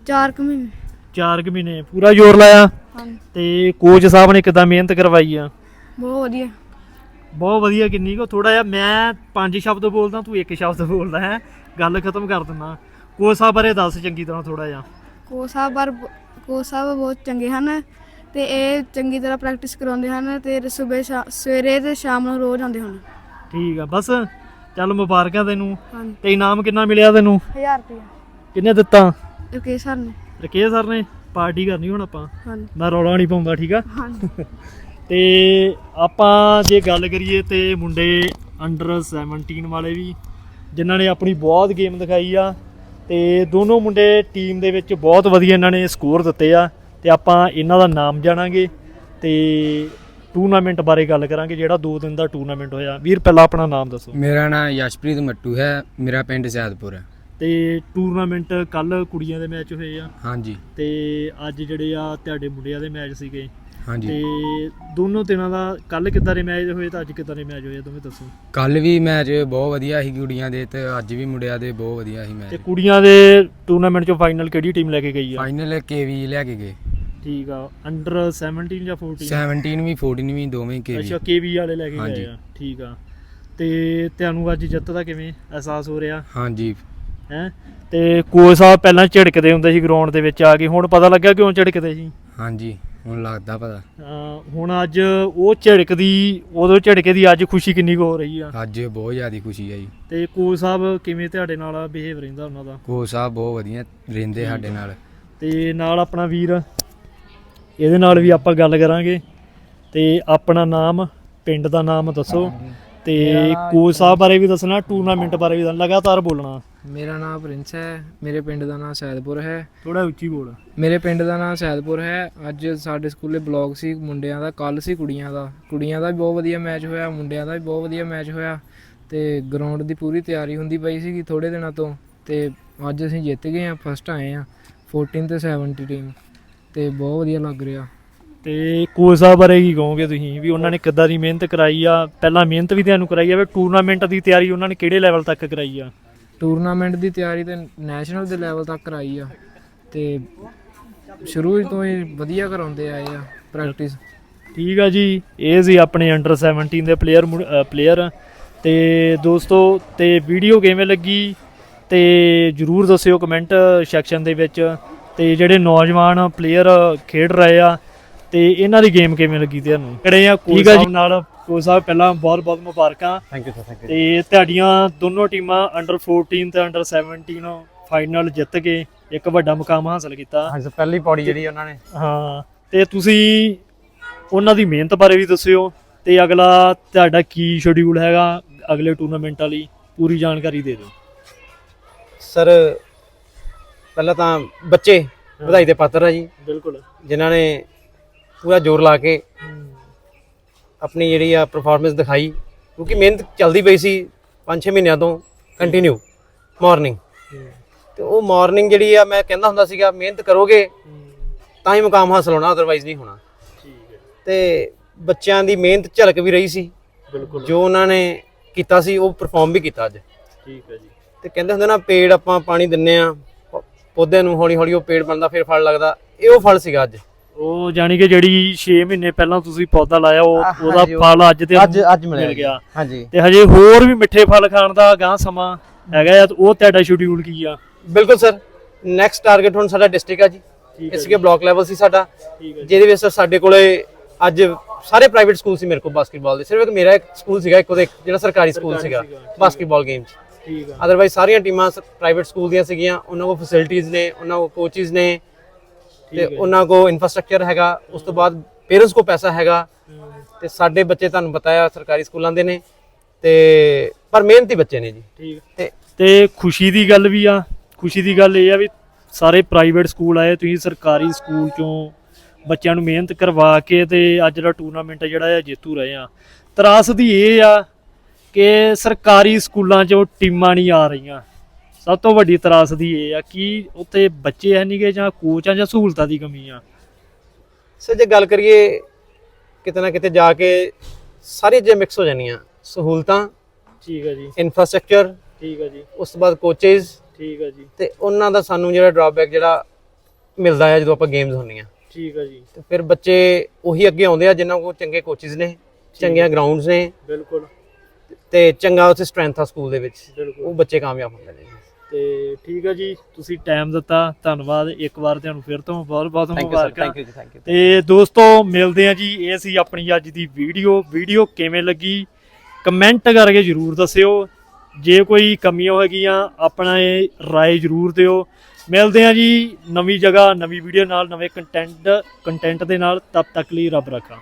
Speaker 7: ਚਾਰ ਕੁ ਮਹੀਨੇ।
Speaker 4: 4 ਕੁ ਮਹੀਨੇ ਪੂਰਾ ਜ਼ੋਰ ਲਾਇਆ?
Speaker 7: ਹਾਂਜੀ।
Speaker 4: ਤੇ ਕੋਚ ਸਾਹਿਬ ਨੇ ਕਿਦਾਂ ਮਿਹਨਤ ਕਰਵਾਈ ਆ?
Speaker 7: ਬਹੁਤ ਵਧੀਆ।
Speaker 4: ਬਹੁਤ ਵਧੀਆ ਕਿੰਨੀ ਕੋ? ਥੋੜਾ ਜਿਹਾ ਮੈਂ ਪੰਜ ਸ਼ਬਦ ਬੋਲਦਾ ਤੂੰ ਇੱਕ ਸ਼ਬਦ ਬੋਲਦਾ ਹੈ? ਗੱਲ ਖਤਮ ਕਰ ਦਿੰਦਾ। ਕੋਚ ਸਾਹਿਬ ਬਾਰੇ ਦੱਸ ਚੰਗੀ ਤਰ੍ਹਾਂ ਥੋੜਾ ਜਿਹਾ।
Speaker 7: ਕੋਚ ਸਾਹਿਬ ਬਾਰ ਕੋਚ ਸਾਹਿਬ ਬਹੁਤ ਚੰਗੇ ਹਨ ਤੇ ਇਹ ਚੰਗੀ ਤਰ੍ਹਾਂ ਪ੍ਰੈਕਟਿਸ ਕਰਾਉਂਦੇ ਹਨ ਤੇ ਸਵੇਰੇ ਸਵੇਰੇ ਤੇ ਸ਼ਾਮ ਨੂੰ ਰੋਜ਼ ਆਉਂਦੇ ਹਨ।
Speaker 4: ਠੀਕ ਆ ਬਸ ਚੱਲ ਮੁਬਾਰਕਾਂ ਤੈਨੂੰ।
Speaker 7: ਹਾਂਜੀ।
Speaker 4: ਤੇ ਇਨਾਮ ਕਿੰਨਾ ਮਿਲਿਆ ਤੈਨੂੰ?
Speaker 7: 1000 ਰੁਪਏ
Speaker 4: ਕਿੰਨੇ ਦਿੱਤਾ?
Speaker 7: ਰਕੇਸ਼ ਸਰ ਨੇ।
Speaker 4: ਰਕੇਸ਼ ਸਰ ਨੇ ਪਾਰਟੀ ਕਰਨੀ ਹੁਣ ਆਪਾਂ।
Speaker 7: ਹਾਂਜੀ।
Speaker 4: ਮੈਂ ਰੌਲਾ ਨਹੀਂ ਪਾਉਂਦਾ ਠੀਕ ਆ?
Speaker 7: ਹਾਂਜੀ।
Speaker 4: ਤੇ ਆਪਾਂ ਜੇ ਗੱਲ ਕਰੀਏ ਤੇ ਮੁੰਡੇ ਅੰਡਰ 17 ਵਾਲੇ ਵੀ ਜਿਨ੍ਹਾਂ ਨੇ ਆਪਣੀ ਬਹੁਤ ਗੇਮ ਦਿਖਾਈ ਆ ਤੇ ਦੋਨੋਂ ਮੁੰਡੇ ਟੀਮ ਦੇ ਵਿੱਚ ਬਹੁਤ ਵਧੀਆ ਇਹਨਾਂ ਨੇ ਸਕੋਰ ਦਿੱਤੇ ਆ ਤੇ ਆਪਾਂ ਇਹਨਾਂ ਦਾ ਨਾਮ ਜਾਣਾਂਗੇ ਤੇ ਟੂਰਨਾਮੈਂਟ ਬਾਰੇ ਗੱਲ ਕਰਾਂਗੇ ਜਿਹੜਾ 2 ਦਿਨ ਦਾ ਟੂਰਨਾਮੈਂਟ ਹੋਇਆ। ਵੀਰ ਪਹਿਲਾਂ ਆਪਣਾ ਨਾਮ ਦੱਸੋ।
Speaker 8: ਮੇਰਾ ਨਾਮ ਯਸ਼ਪ੍ਰੀਤ ਮੱਟੂ ਹੈ ਮੇਰਾ ਪਿੰਡ ਸੈਦਪੁਰ ਹੈ।
Speaker 4: ਤੇ ਟੂਰਨਾਮੈਂਟ ਕੱਲ ਕੁੜੀਆਂ ਦੇ ਮੈਚ ਹੋਏ ਆ।
Speaker 8: ਹਾਂਜੀ।
Speaker 4: ਤੇ ਅੱਜ ਜਿਹੜੇ ਆ ਤੁਹਾਡੇ ਮੁੰਡਿਆਂ ਦੇ ਮੈਚ ਸੀਗੇ।
Speaker 8: ਹਾਂਜੀ।
Speaker 4: ਤੇ ਦੋਨੋਂ ਦਿਨਾਂ ਦਾ ਕੱਲ ਕਿੱਦਾਂ ਦੇ ਮੈਚ ਹੋਏ ਤਾਂ ਅੱਜ ਕਿੱਦਾਂ ਦੇ ਮੈਚ ਹੋਏ ਆ ਦੋਵੇਂ ਦੱਸੋ।
Speaker 8: ਕੱਲ ਵੀ ਮੈਚ ਬਹੁਤ ਵਧੀਆ ਸੀ ਕੁੜੀਆਂ ਦੇ ਤੇ ਅੱਜ ਵੀ ਮੁੰਡਿਆਂ ਦੇ ਬਹੁਤ ਵਧੀਆ ਸੀ
Speaker 4: ਤੇ
Speaker 8: ਮੈਚ
Speaker 4: ਕੁੜੀਆਂ ਦੇ ਟੂਰਨਾਮੈਂਟ ਚੋਂ ਫਾਈਨਲ ਕਿਹੜੀ ਟੀਮ ਲੈ ਕੇ ਗਈ ਆ?
Speaker 8: ਫਾਈਨਲ ਕੇਵੀ ਲੈ ਕੇ ਗਏ।
Speaker 4: ਠੀਕ ਆ ਅੰਡਰ 17 ਜਾਂ 14
Speaker 8: 17 ਵੀ 14 ਵੀ ਦੋਵੇਂ
Speaker 4: ਅੱਛਾ
Speaker 8: ਕੇਵੀ
Speaker 4: ਕੇਵੀ ਵਾਲੇ ਲੈ ਕੇ
Speaker 8: ਹਾਂਜੀ।
Speaker 4: ਗਏ ਆ। ਠੀਕ ਆ। ਤੇ ਤੁਹਾਨੂੰ ਅੱਜ ਜਿੱਤ ਦਾ ਕਿਵੇਂ? ਅਹਿਸਾਸ ਹੋ ਰਿਹਾ?
Speaker 8: ਹਾਂਜੀ।
Speaker 4: ਹੈ? ਤੇ ਕੋਚ ਸਾਹਿਬ ਪਹਿਲਾਂ ਝਿੜਕਦੇ ਹੁੰਦੇ ਸੀ ਗਰਾਊਂਡ ਦੇ ਵਿੱਚ ਆ ਕੇ ਹੁਣ ਪਤਾ ਲੱਗਾ ਕਿਉਂ ਝਿੜਕਦੇ ਸੀ?
Speaker 8: ਹਾਂਜੀ ਹੁਣ ਲੱਗਦਾ ਪਤਾ।
Speaker 4: ਅਹ ਹੁਣ ਅੱਜ ਉਹ ਝਿੜਕ ਦੀ ਉਦੋਂ ਝਿੜਕੇ ਦੀ ਅੱਜ ਖੁਸ਼ੀ ਕਿੰਨੀ ਕੁ ਹੋ ਰਹੀ ਆ?
Speaker 8: ਅੱਜ ਬਹੁਤ ਜ਼ਿਆਦਾ ਖੁਸ਼ੀ ਹੈ ਜੀ।
Speaker 4: ਤੇ ਕੋਚ ਸਾਹਿਬ ਕਿਵੇਂ ਤੁਹਾਡੇ ਨਾਲ ਬਿਹੇਵ ਰਹਿੰਦਾ ਉਹਨਾਂ ਦਾ?
Speaker 8: ਕੋਚ ਸਾਹਿਬ ਬਹੁਤ ਵਧੀਆ ਰਹਿੰਦੇ ਸਾਡੇ ਨਾਲ।
Speaker 4: ਤੇ ਨਾਲ ਆਪਣਾ ਵੀਰ ਇਹਦੇ ਨਾਲ ਵੀ ਆਪਾਂ ਗੱਲ ਕਰਾਂਗੇ। ਤੇ ਆਪਣਾ ਨਾਮ ਪਿੰਡ ਦਾ ਨਾਮ ਦੱਸੋ। ਤੇ ਕੋਚ ਸਾਹਿਬ ਬਾਰੇ ਵੀ ਦੱਸਣਾ ਟੂਰਨਾਮੈਂਟ ਬਾਰੇ ਵੀ ਦੱਸਣਾ, ਲਗਾਤਾਰ ਬੋਲਣਾ।
Speaker 9: ਮੇਰਾ ਨਾਮ ਪ੍ਰਿੰਸ ਹੈ ਮੇਰੇ ਪਿੰਡ ਦਾ ਨਾਮ ਸੈਦਪੁਰ ਹੈ।
Speaker 4: ਥੋੜਾ ਉੱਚੀ ਬੋਲ।
Speaker 9: ਮੇਰੇ ਪਿੰਡ ਦਾ ਨਾਮ ਸੈਦਪੁਰ ਹੈ ਅੱਜ ਸਾਡੇ ਸਕੂਲੇ ਬਲੌਗ ਸੀ ਮੁੰਡਿਆਂ ਦਾ ਕੱਲ ਸੀ ਕੁੜੀਆਂ ਦਾ। ਕੁੜੀਆਂ ਦਾ ਵੀ ਬਹੁਤ ਵਧੀਆ ਮੈਚ ਹੋਇਆ ਮੁੰਡਿਆਂ ਦਾ ਵੀ ਬਹੁਤ ਵਧੀਆ ਮੈਚ ਹੋਇਆ। ਤੇ ਗਰਾਊਂਡ ਦੀ ਪੂਰੀ ਤਿਆਰੀ ਹੁੰਦੀ ਪਈ ਸੀਗੀ ਥੋੜੇ ਦਿਨਾਂ ਤੋਂ ਤੇ ਅੱਜ ਅਸੀਂ ਜਿੱਤ ਗਏ ਆ ਫਸਟ ਆਏ ਆ 14 ਤੇ 70 ਟੀਮ ਤੇ ਬਹੁਤ ਵਧੀਆ ਲੱਗ ਰਿਹਾ।
Speaker 4: ਤੇ ਕੋਚ ਸਾਹਿਬ ਬਾਰੇ ਕੀ ਕਹੋਗੇ ਤੁਸੀਂ? ਵੀ ਉਹਨਾਂ ਨੇ ਕਿੱਦਾਂ ਦੀ ਮਿਹਨਤ ਕਰਾਈ ਆ? ਪਹਿਲਾਂ ਮਿਹਨਤ ਵੀ ਤੁਹਾਨੂੰ ਕਰਾਈ ਆ ਵੀ ਟੂਰਨਾਮੈਂਟ ਦੀ ਤਿਆਰੀ ਉਹਨਾਂ ਨੇ ਕਿਹੜੇ ਲੈਵਲ ਤੱਕ ਕਰਾਈ ਆ?
Speaker 9: ਟੂਰਨਾਮੈਂਟ ਦੀ ਤਿਆਰੀ ਤੇ ਨੈਸ਼ਨਲ ਦੇ ਲੈਵਲ ਤੱਕ ਕਰਾਈ ਆ। ਤੇ ਸ਼ੁਰੂ ਤੋਂ ਹੀ ਵਧੀਆ ਕਰਾਉਂਦੇ ਆਏ ਆ ਪ੍ਰੈਕਟਿਸ
Speaker 4: ਠੀਕ ਆ ਜੀ। ਇਹ ਸੀ ਆਪਣੇ ਅੰਡਰ 17 ਦੇ ਪਲੇਅਰ ਪਲੇਅਰ ਤੇ ਦੋਸਤੋ ਤੇ ਵੀਡੀਓ ਕਿਵੇਂ ਲੱਗੀ? ਤੇ ਜਰੂਰ ਦੱਸਿਓ ਕਮੈਂਟ ਸੈਕਸ਼ਨ ਦੇ ਵਿੱਚ। ਤੇ ਜਿਹੜੇ ਨੌਜਵਾਨ ਪਲੇਅਰ ਖੇਡ ਰਹੇ ਆ ਤੇ ਇਹਨਾਂ ਦੀ ਗੇਮ ਕਿਵੇਂ ਲੱਗੀ ਤੁਹਾਨੂੰ? ਕਿਹੜੇ ਆ ਕੋਚ ਸਾਹਿਬ ਨਾਲ ਕੋਚ ਸਾਹਿਬ ਪਹਿਲਾਂ ਬਹੁਤ ਬਹੁਤ ਮੁਬਾਰਕਾਂ।
Speaker 3: ਥੈਂਕ ਯੂ ਸਰ ਥੈਂਕ
Speaker 4: ਤੇ ਤੁਹਾਡੀਆਂ ਦੋਨੋਂ ਟੀਮਾਂ ਅੰਡਰ 14 ਤੇ ਅੰਡਰ 17 ਫਾਈਨਲ ਜਿੱਤ ਕੇ ਇੱਕ ਵੱਡਾ ਮੁਕਾਮ ਹਾਸਲ ਕੀਤਾ।
Speaker 3: ਹਾਂਜੀ ਪਹਿਲੀ ਪੌੜੀ ਜਿਹੜੀ ਉਹਨਾਂ ਨੇ।
Speaker 4: ਹਾਂ ਤੇ ਤੁਸੀਂ ਉਹਨਾਂ ਦੀ ਮਿਹਨਤ ਬਾਰੇ ਵੀ ਦੱਸਿਓ। ਤੇ ਅਗਲਾ ਤੁਹਾਡਾ ਕੀ ਸ਼ਡਿਊਲ ਹੈਗਾ ਅਗਲੇ ਟੂਰਨਾਮੈਂਟ ਵਾਲੀ ਪੂਰੀ ਜਾਣਕਾਰੀ ਦੇ ਦਿਓ।
Speaker 3: ਸਰ ਪਹਿਲਾਂ ਤਾਂ ਬੱਚੇ ਵਧਾਈ ਦੇ ਪਾਤਰ ਆ ਜੀ।
Speaker 4: ਬਿਲਕੁਲ।
Speaker 3: ਜਿਨ੍ਹਾਂ ਨੇ ਪੂਰਾ ਜ਼ੋਰ ਲਾ ਕੇ ਆਪਣੀ ਜਿਹੜੀ ਆ ਪਰਫਾਰਮੈਂਸ ਦਿਖਾਈ ਕਿਉਂਕਿ ਮਿਹਨਤ ਚੱਲਦੀ ਪਈ ਸੀ 5-6 ਮਹੀਨਿਆਂ ਤੋਂ ਕੰਟੀਨਿਊ ਮਾਰਨਿੰਗ ਤੇ ਉਹ ਮਾਰਨਿੰਗ ਜਿਹੜੀ ਆ ਮੈਂ ਕਹਿੰਦਾ ਹੁੰਦਾ ਸੀਗਾ ਮਿਹਨਤ ਕਰੋਗੇ ਤਾਂ ਹੀ ਮੁਕਾਮ ਹਾਸਲ ਹੋਣਾ ਅਦਰਵਾਈਜ਼ ਨਹੀਂ ਹੋਣਾ। ਤੇ ਬੱਚਿਆਂ ਦੀ ਮਿਹਨਤ ਝਲਕ ਵੀ ਰਹੀ ਸੀ।
Speaker 4: ਬਿਲਕੁਲ।
Speaker 3: ਜੋ ਉਹਨਾਂ ਨੇ ਕੀਤਾ ਸੀ ਉਹ ਪਰਫਾਰਮ ਵੀ ਕੀਤਾ ਅੱਜ।
Speaker 4: ਠੀਕ ਹੈ ਜੀ।
Speaker 3: ਤੇ ਕਹਿੰਦੇ ਹੁੰਦੇ ਨਾ ਪੇੜ ਆਪਾਂ ਪਾਣੀ ਦਿੰਨੇ ਆ ਪ- ਪੌਦੇ ਨੂੰ ਹੌਲੀ ਹੌਲੀ ਉਹ ਪੇੜ ਬਣਦਾ ਫਿਰ ਫਲ ਲੱਗਦਾ ਇਹ ਉਹ ਫਲ ਸੀਗਾ ਅੱਜ।
Speaker 4: ਉਹ ਜਾਨੀ ਕਿ ਜਿਹੜੀ 6 ਮਹੀਨੇ ਪਹਿਲਾਂ ਤੁਸੀਂ ਪੌਦਾ ਲਾਇਆ ਉਹ ਉਹਦਾ
Speaker 3: ਉਹ-
Speaker 4: ਫਲ ਅੱਜ ਤੇ
Speaker 3: ਅੱਜ ਅੱਜ ਮਿਲਿਆ
Speaker 4: ਮਿਲ ਗਿਆ।
Speaker 3: ਹਾਂਜੀ।
Speaker 4: ਤੇ ਹਜੇ ਹੋਰ ਵੀ ਮਿੱਠੇ ਫਲ ਖਾਣ ਦਾ ਗਾਂ ਸਮਾਂ ਹੈਗਾ ਆ ਤੇ ਉਹ ਤੁਹਾਡਾ ਸ਼ਡਿਊਲ ਕੀ ਆ?
Speaker 3: ਬਿਲਕੁਲ ਸਰ ਨੈਕਸਟ ਟਾਰਗੇਟ ਹੁਣ ਸਾਡਾ ਡਿਸਟ੍ਰਿਕਟ ਆ ਜੀ।
Speaker 4: ਠੀਕ ਹੈ
Speaker 3: ਇਸ ਕੇ ਬਲਾਕ ਲੈਵਲ ਸੀ ਸਾਡਾ।
Speaker 4: ਠੀਕ ਹੈ ਜੀ।
Speaker 3: ਜਿਹਦੇ ਵਿੱਚ ਸਰ ਸਾਡੇ ਕੋਲੇ ਅੱਜ ਸਾਰੇ ਪ੍ਰਾਈਵੇਟ ਸਕੂਲ ਸੀ ਮੇਰੇ ਕੋਲ ਬਾਸਕਟਬਾਲ ਦੇ। ਸਿਰਫ ਇੱਕ ਮੇਰਾ ਇੱਕ ਸਕੂਲ ਸੀਗਾ ਇੱਕੋ ਦੇ ਜਿਹੜਾ ਸਰਕਾਰੀ ਸਕੂਲ ਸੀਗਾ
Speaker 4: ਸੀਗਾ, ਠੀਕ
Speaker 3: ਬਾਸਕਟਬਾਲ ਗੇਮ 'ਚ।
Speaker 4: ਠੀਕ ਆ।
Speaker 3: ਅਦਰਵਾਈਜ਼ ਸਾਰੀਆਂ ਟੀਮਾਂ ਪ੍ਰਾਈਵੇਟ ਸਕੂਲ ਦੀਆਂ ਸੀਗੀਆਂ ਉਹਨਾਂ ਕੋਲ ਫੈਸਿਲਿਟੀਆਂ ਨੇ ਉਹਨਾਂ ਕੋਲ ਕੋਚਿਸ ਨੇ ਤੇ ਉਹਨਾਂ ਕੋਲ ਇਨਫਰਾਸਟ੍ਰਕਚਰ ਹੈਗਾ ਉਸ ਤੋਂ ਬਾਅਦ ਪੇਰੈਂਟਸ ਕੋਲ ਪੈਸਾ ਹੈਗਾ। ਤੇ ਸਾਡੇ ਬੱਚੇ ਤੁਹਾਨੂੰ ਪਤਾ ਆ ਸਰਕਾਰੀ ਸਕੂਲਾਂ ਦੇ ਨੇ। ਤੇ ਪਰ ਮਿਹਨਤੀ ਬੱਚੇ ਨੇ ਜੀ।
Speaker 4: ਠੀਕ।
Speaker 3: ਤੇ
Speaker 4: ਤੇ ਖੁਸ਼ੀ ਦੀ ਗੱਲ ਵੀ ਆ। ਖੁਸ਼ੀ ਦੀ ਗੱਲ ਇਹ ਆ ਵੀ ਸਾਰੇ ਪ੍ਰਾਈਵੇਟ ਸਕੂਲ ਆਏ ਤੁਸੀਂ ਸਰਕਾਰੀ ਸਕੂਲ ਚੋਂ ਬੱਚਿਆਂ ਨੂੰ ਮਿਹਨਤ ਕਰਵਾ ਕੇ ਤੇ ਅੱਜ ਦਾ ਟੂਰਨਾਮੈਂਟ ਜਿਹੜਾ ਆ ਜੇਤੂ ਰਹੇ ਆ। ਤਰਾਸ ਦੀ ਇਹ ਆ ਕਿ ਸਰਕਾਰੀ ਸਕੂਲਾਂ 'ਚੋਂ ਟੀਮਾਂ ਨਹੀਂ ਆ ਰਹੀਆਂ। ਸਭ ਤੋਂ ਵੱਡੀ ਤਰਾਸਦੀ ਇਹ ਆ ਕਿ ਉੱਥੇ ਬੱਚੇ ਹੈ ਨਹੀਂਗੇ ਜਾਂ ਕੋਚ ਆ ਜਾਂ ਸਹੂਲਤਾਂ ਦੀ ਕਮੀ ਆ।
Speaker 3: ਸਰ ਜੇ ਗੱਲ ਕਰੀਏ ਕਿਤੇ ਨਾ ਕਿਤੇ ਜਾ ਕੇ ਸਾਰੀ ਚੀਜ਼ਾਂ ਮਿਕਸ ਹੋ ਜਾਣੀਆਂ। ਸਹੂਲਤਾਂ
Speaker 4: ਠੀਕ ਹੈ ਜੀ।
Speaker 3: ਇਨਫਰਾਸਟ੍ਰਕਚਰ
Speaker 4: ਠੀਕ ਹੈ ਜੀ।
Speaker 3: ਉਸ ਤੋਂ ਬਾਅਦ ਕੋਚੇਸ
Speaker 4: ਠੀਕ ਹੈ ਜੀ।
Speaker 3: ਤੇ ਉਹਨਾਂ ਦਾ ਸਾਨੂੰ ਜਿਹੜਾ ਡਰਾਬੈਕ ਜਿਹੜਾ ਮਿਲਦਾ ਹੈ ਜਦੋਂ ਆਪਾਂ ਗੇਮਸ ਹੁੰਦੀਆਂ।
Speaker 4: ਠੀਕ ਹੈ ਜੀ।
Speaker 3: ਤੇ ਫਿਰ ਬੱਚੇ ਉਹੀ ਅੱਗੇ ਆਉਂਦੇ ਆ ਜਿਨ੍ਹਾਂ ਕੋਲ ਚੰਗੇ ਕੋਚਿਸ ਨੇ ਚੰਗੀਆਂ ਗਰਾਊਂਡਸ ਨੇ।
Speaker 4: ਬਿਲਕੁਲ।
Speaker 3: ਤੇ ਚੰਗਾ ਉੱਥੇ ਸਟਰੈਂਥ ਆ ਸਕੂਲ ਦੇ ਵਿੱਚ। ਉਹ ਬੱਚੇ ਕਾਮਯਾਬ ਹੁੰਦੇ ਨੇ।
Speaker 4: ਤੇ ਠੀਕ ਹੈ ਜੀ ਤੁਸੀਂ ਟਾਈਮ ਦਿੱਤਾ ਧੰਨਵਾਦ ਇੱਕ ਵਾਰ ਤੁਹਾਨੂੰ ਫਿਰ ਤੋਂ ਬਹੁਤ ਬਹੁਤ ਮੁਬਾਰਕਾਂ।
Speaker 3: ਥੈਂਕ ਯੂ ਥੈਂਕ ਯੂ
Speaker 4: ਤੇ ਦੋਸਤੋ ਮਿਲਦੇ ਆ ਜੀ ਇਹ ਸੀ ਆਪਣੀ ਅੱਜ ਦੀ ਵੀਡੀਓ ਵੀਡੀਓ ਕਿਵੇਂ ਲੱਗੀ? ਕਮੈਂਟ ਕਰਕੇ ਜਰੂਰ ਦੱਸਿਓ। ਜੇ ਕੋਈ ਕਮੀਆਂ ਹੈਗੀਆਂ ਆਪਣਾ ਇਹ ਰਾਏ ਜਰੂਰ ਦਿਓ। ਮਿਲਦੇ ਆ ਜੀ ਨਵੀਂ ਜਗ੍ਹਾ ਨਵੀਂ ਵੀਡੀਓ ਨਾਲ ਨਵੇਂ ਕੰਟੈਂਟ ਕੰਟੈਂਟ ਦੇ ਨਾਲ। ਤਬ ਤੱਕ ਲਈ ਰੱਬ ਰੱਖਾ।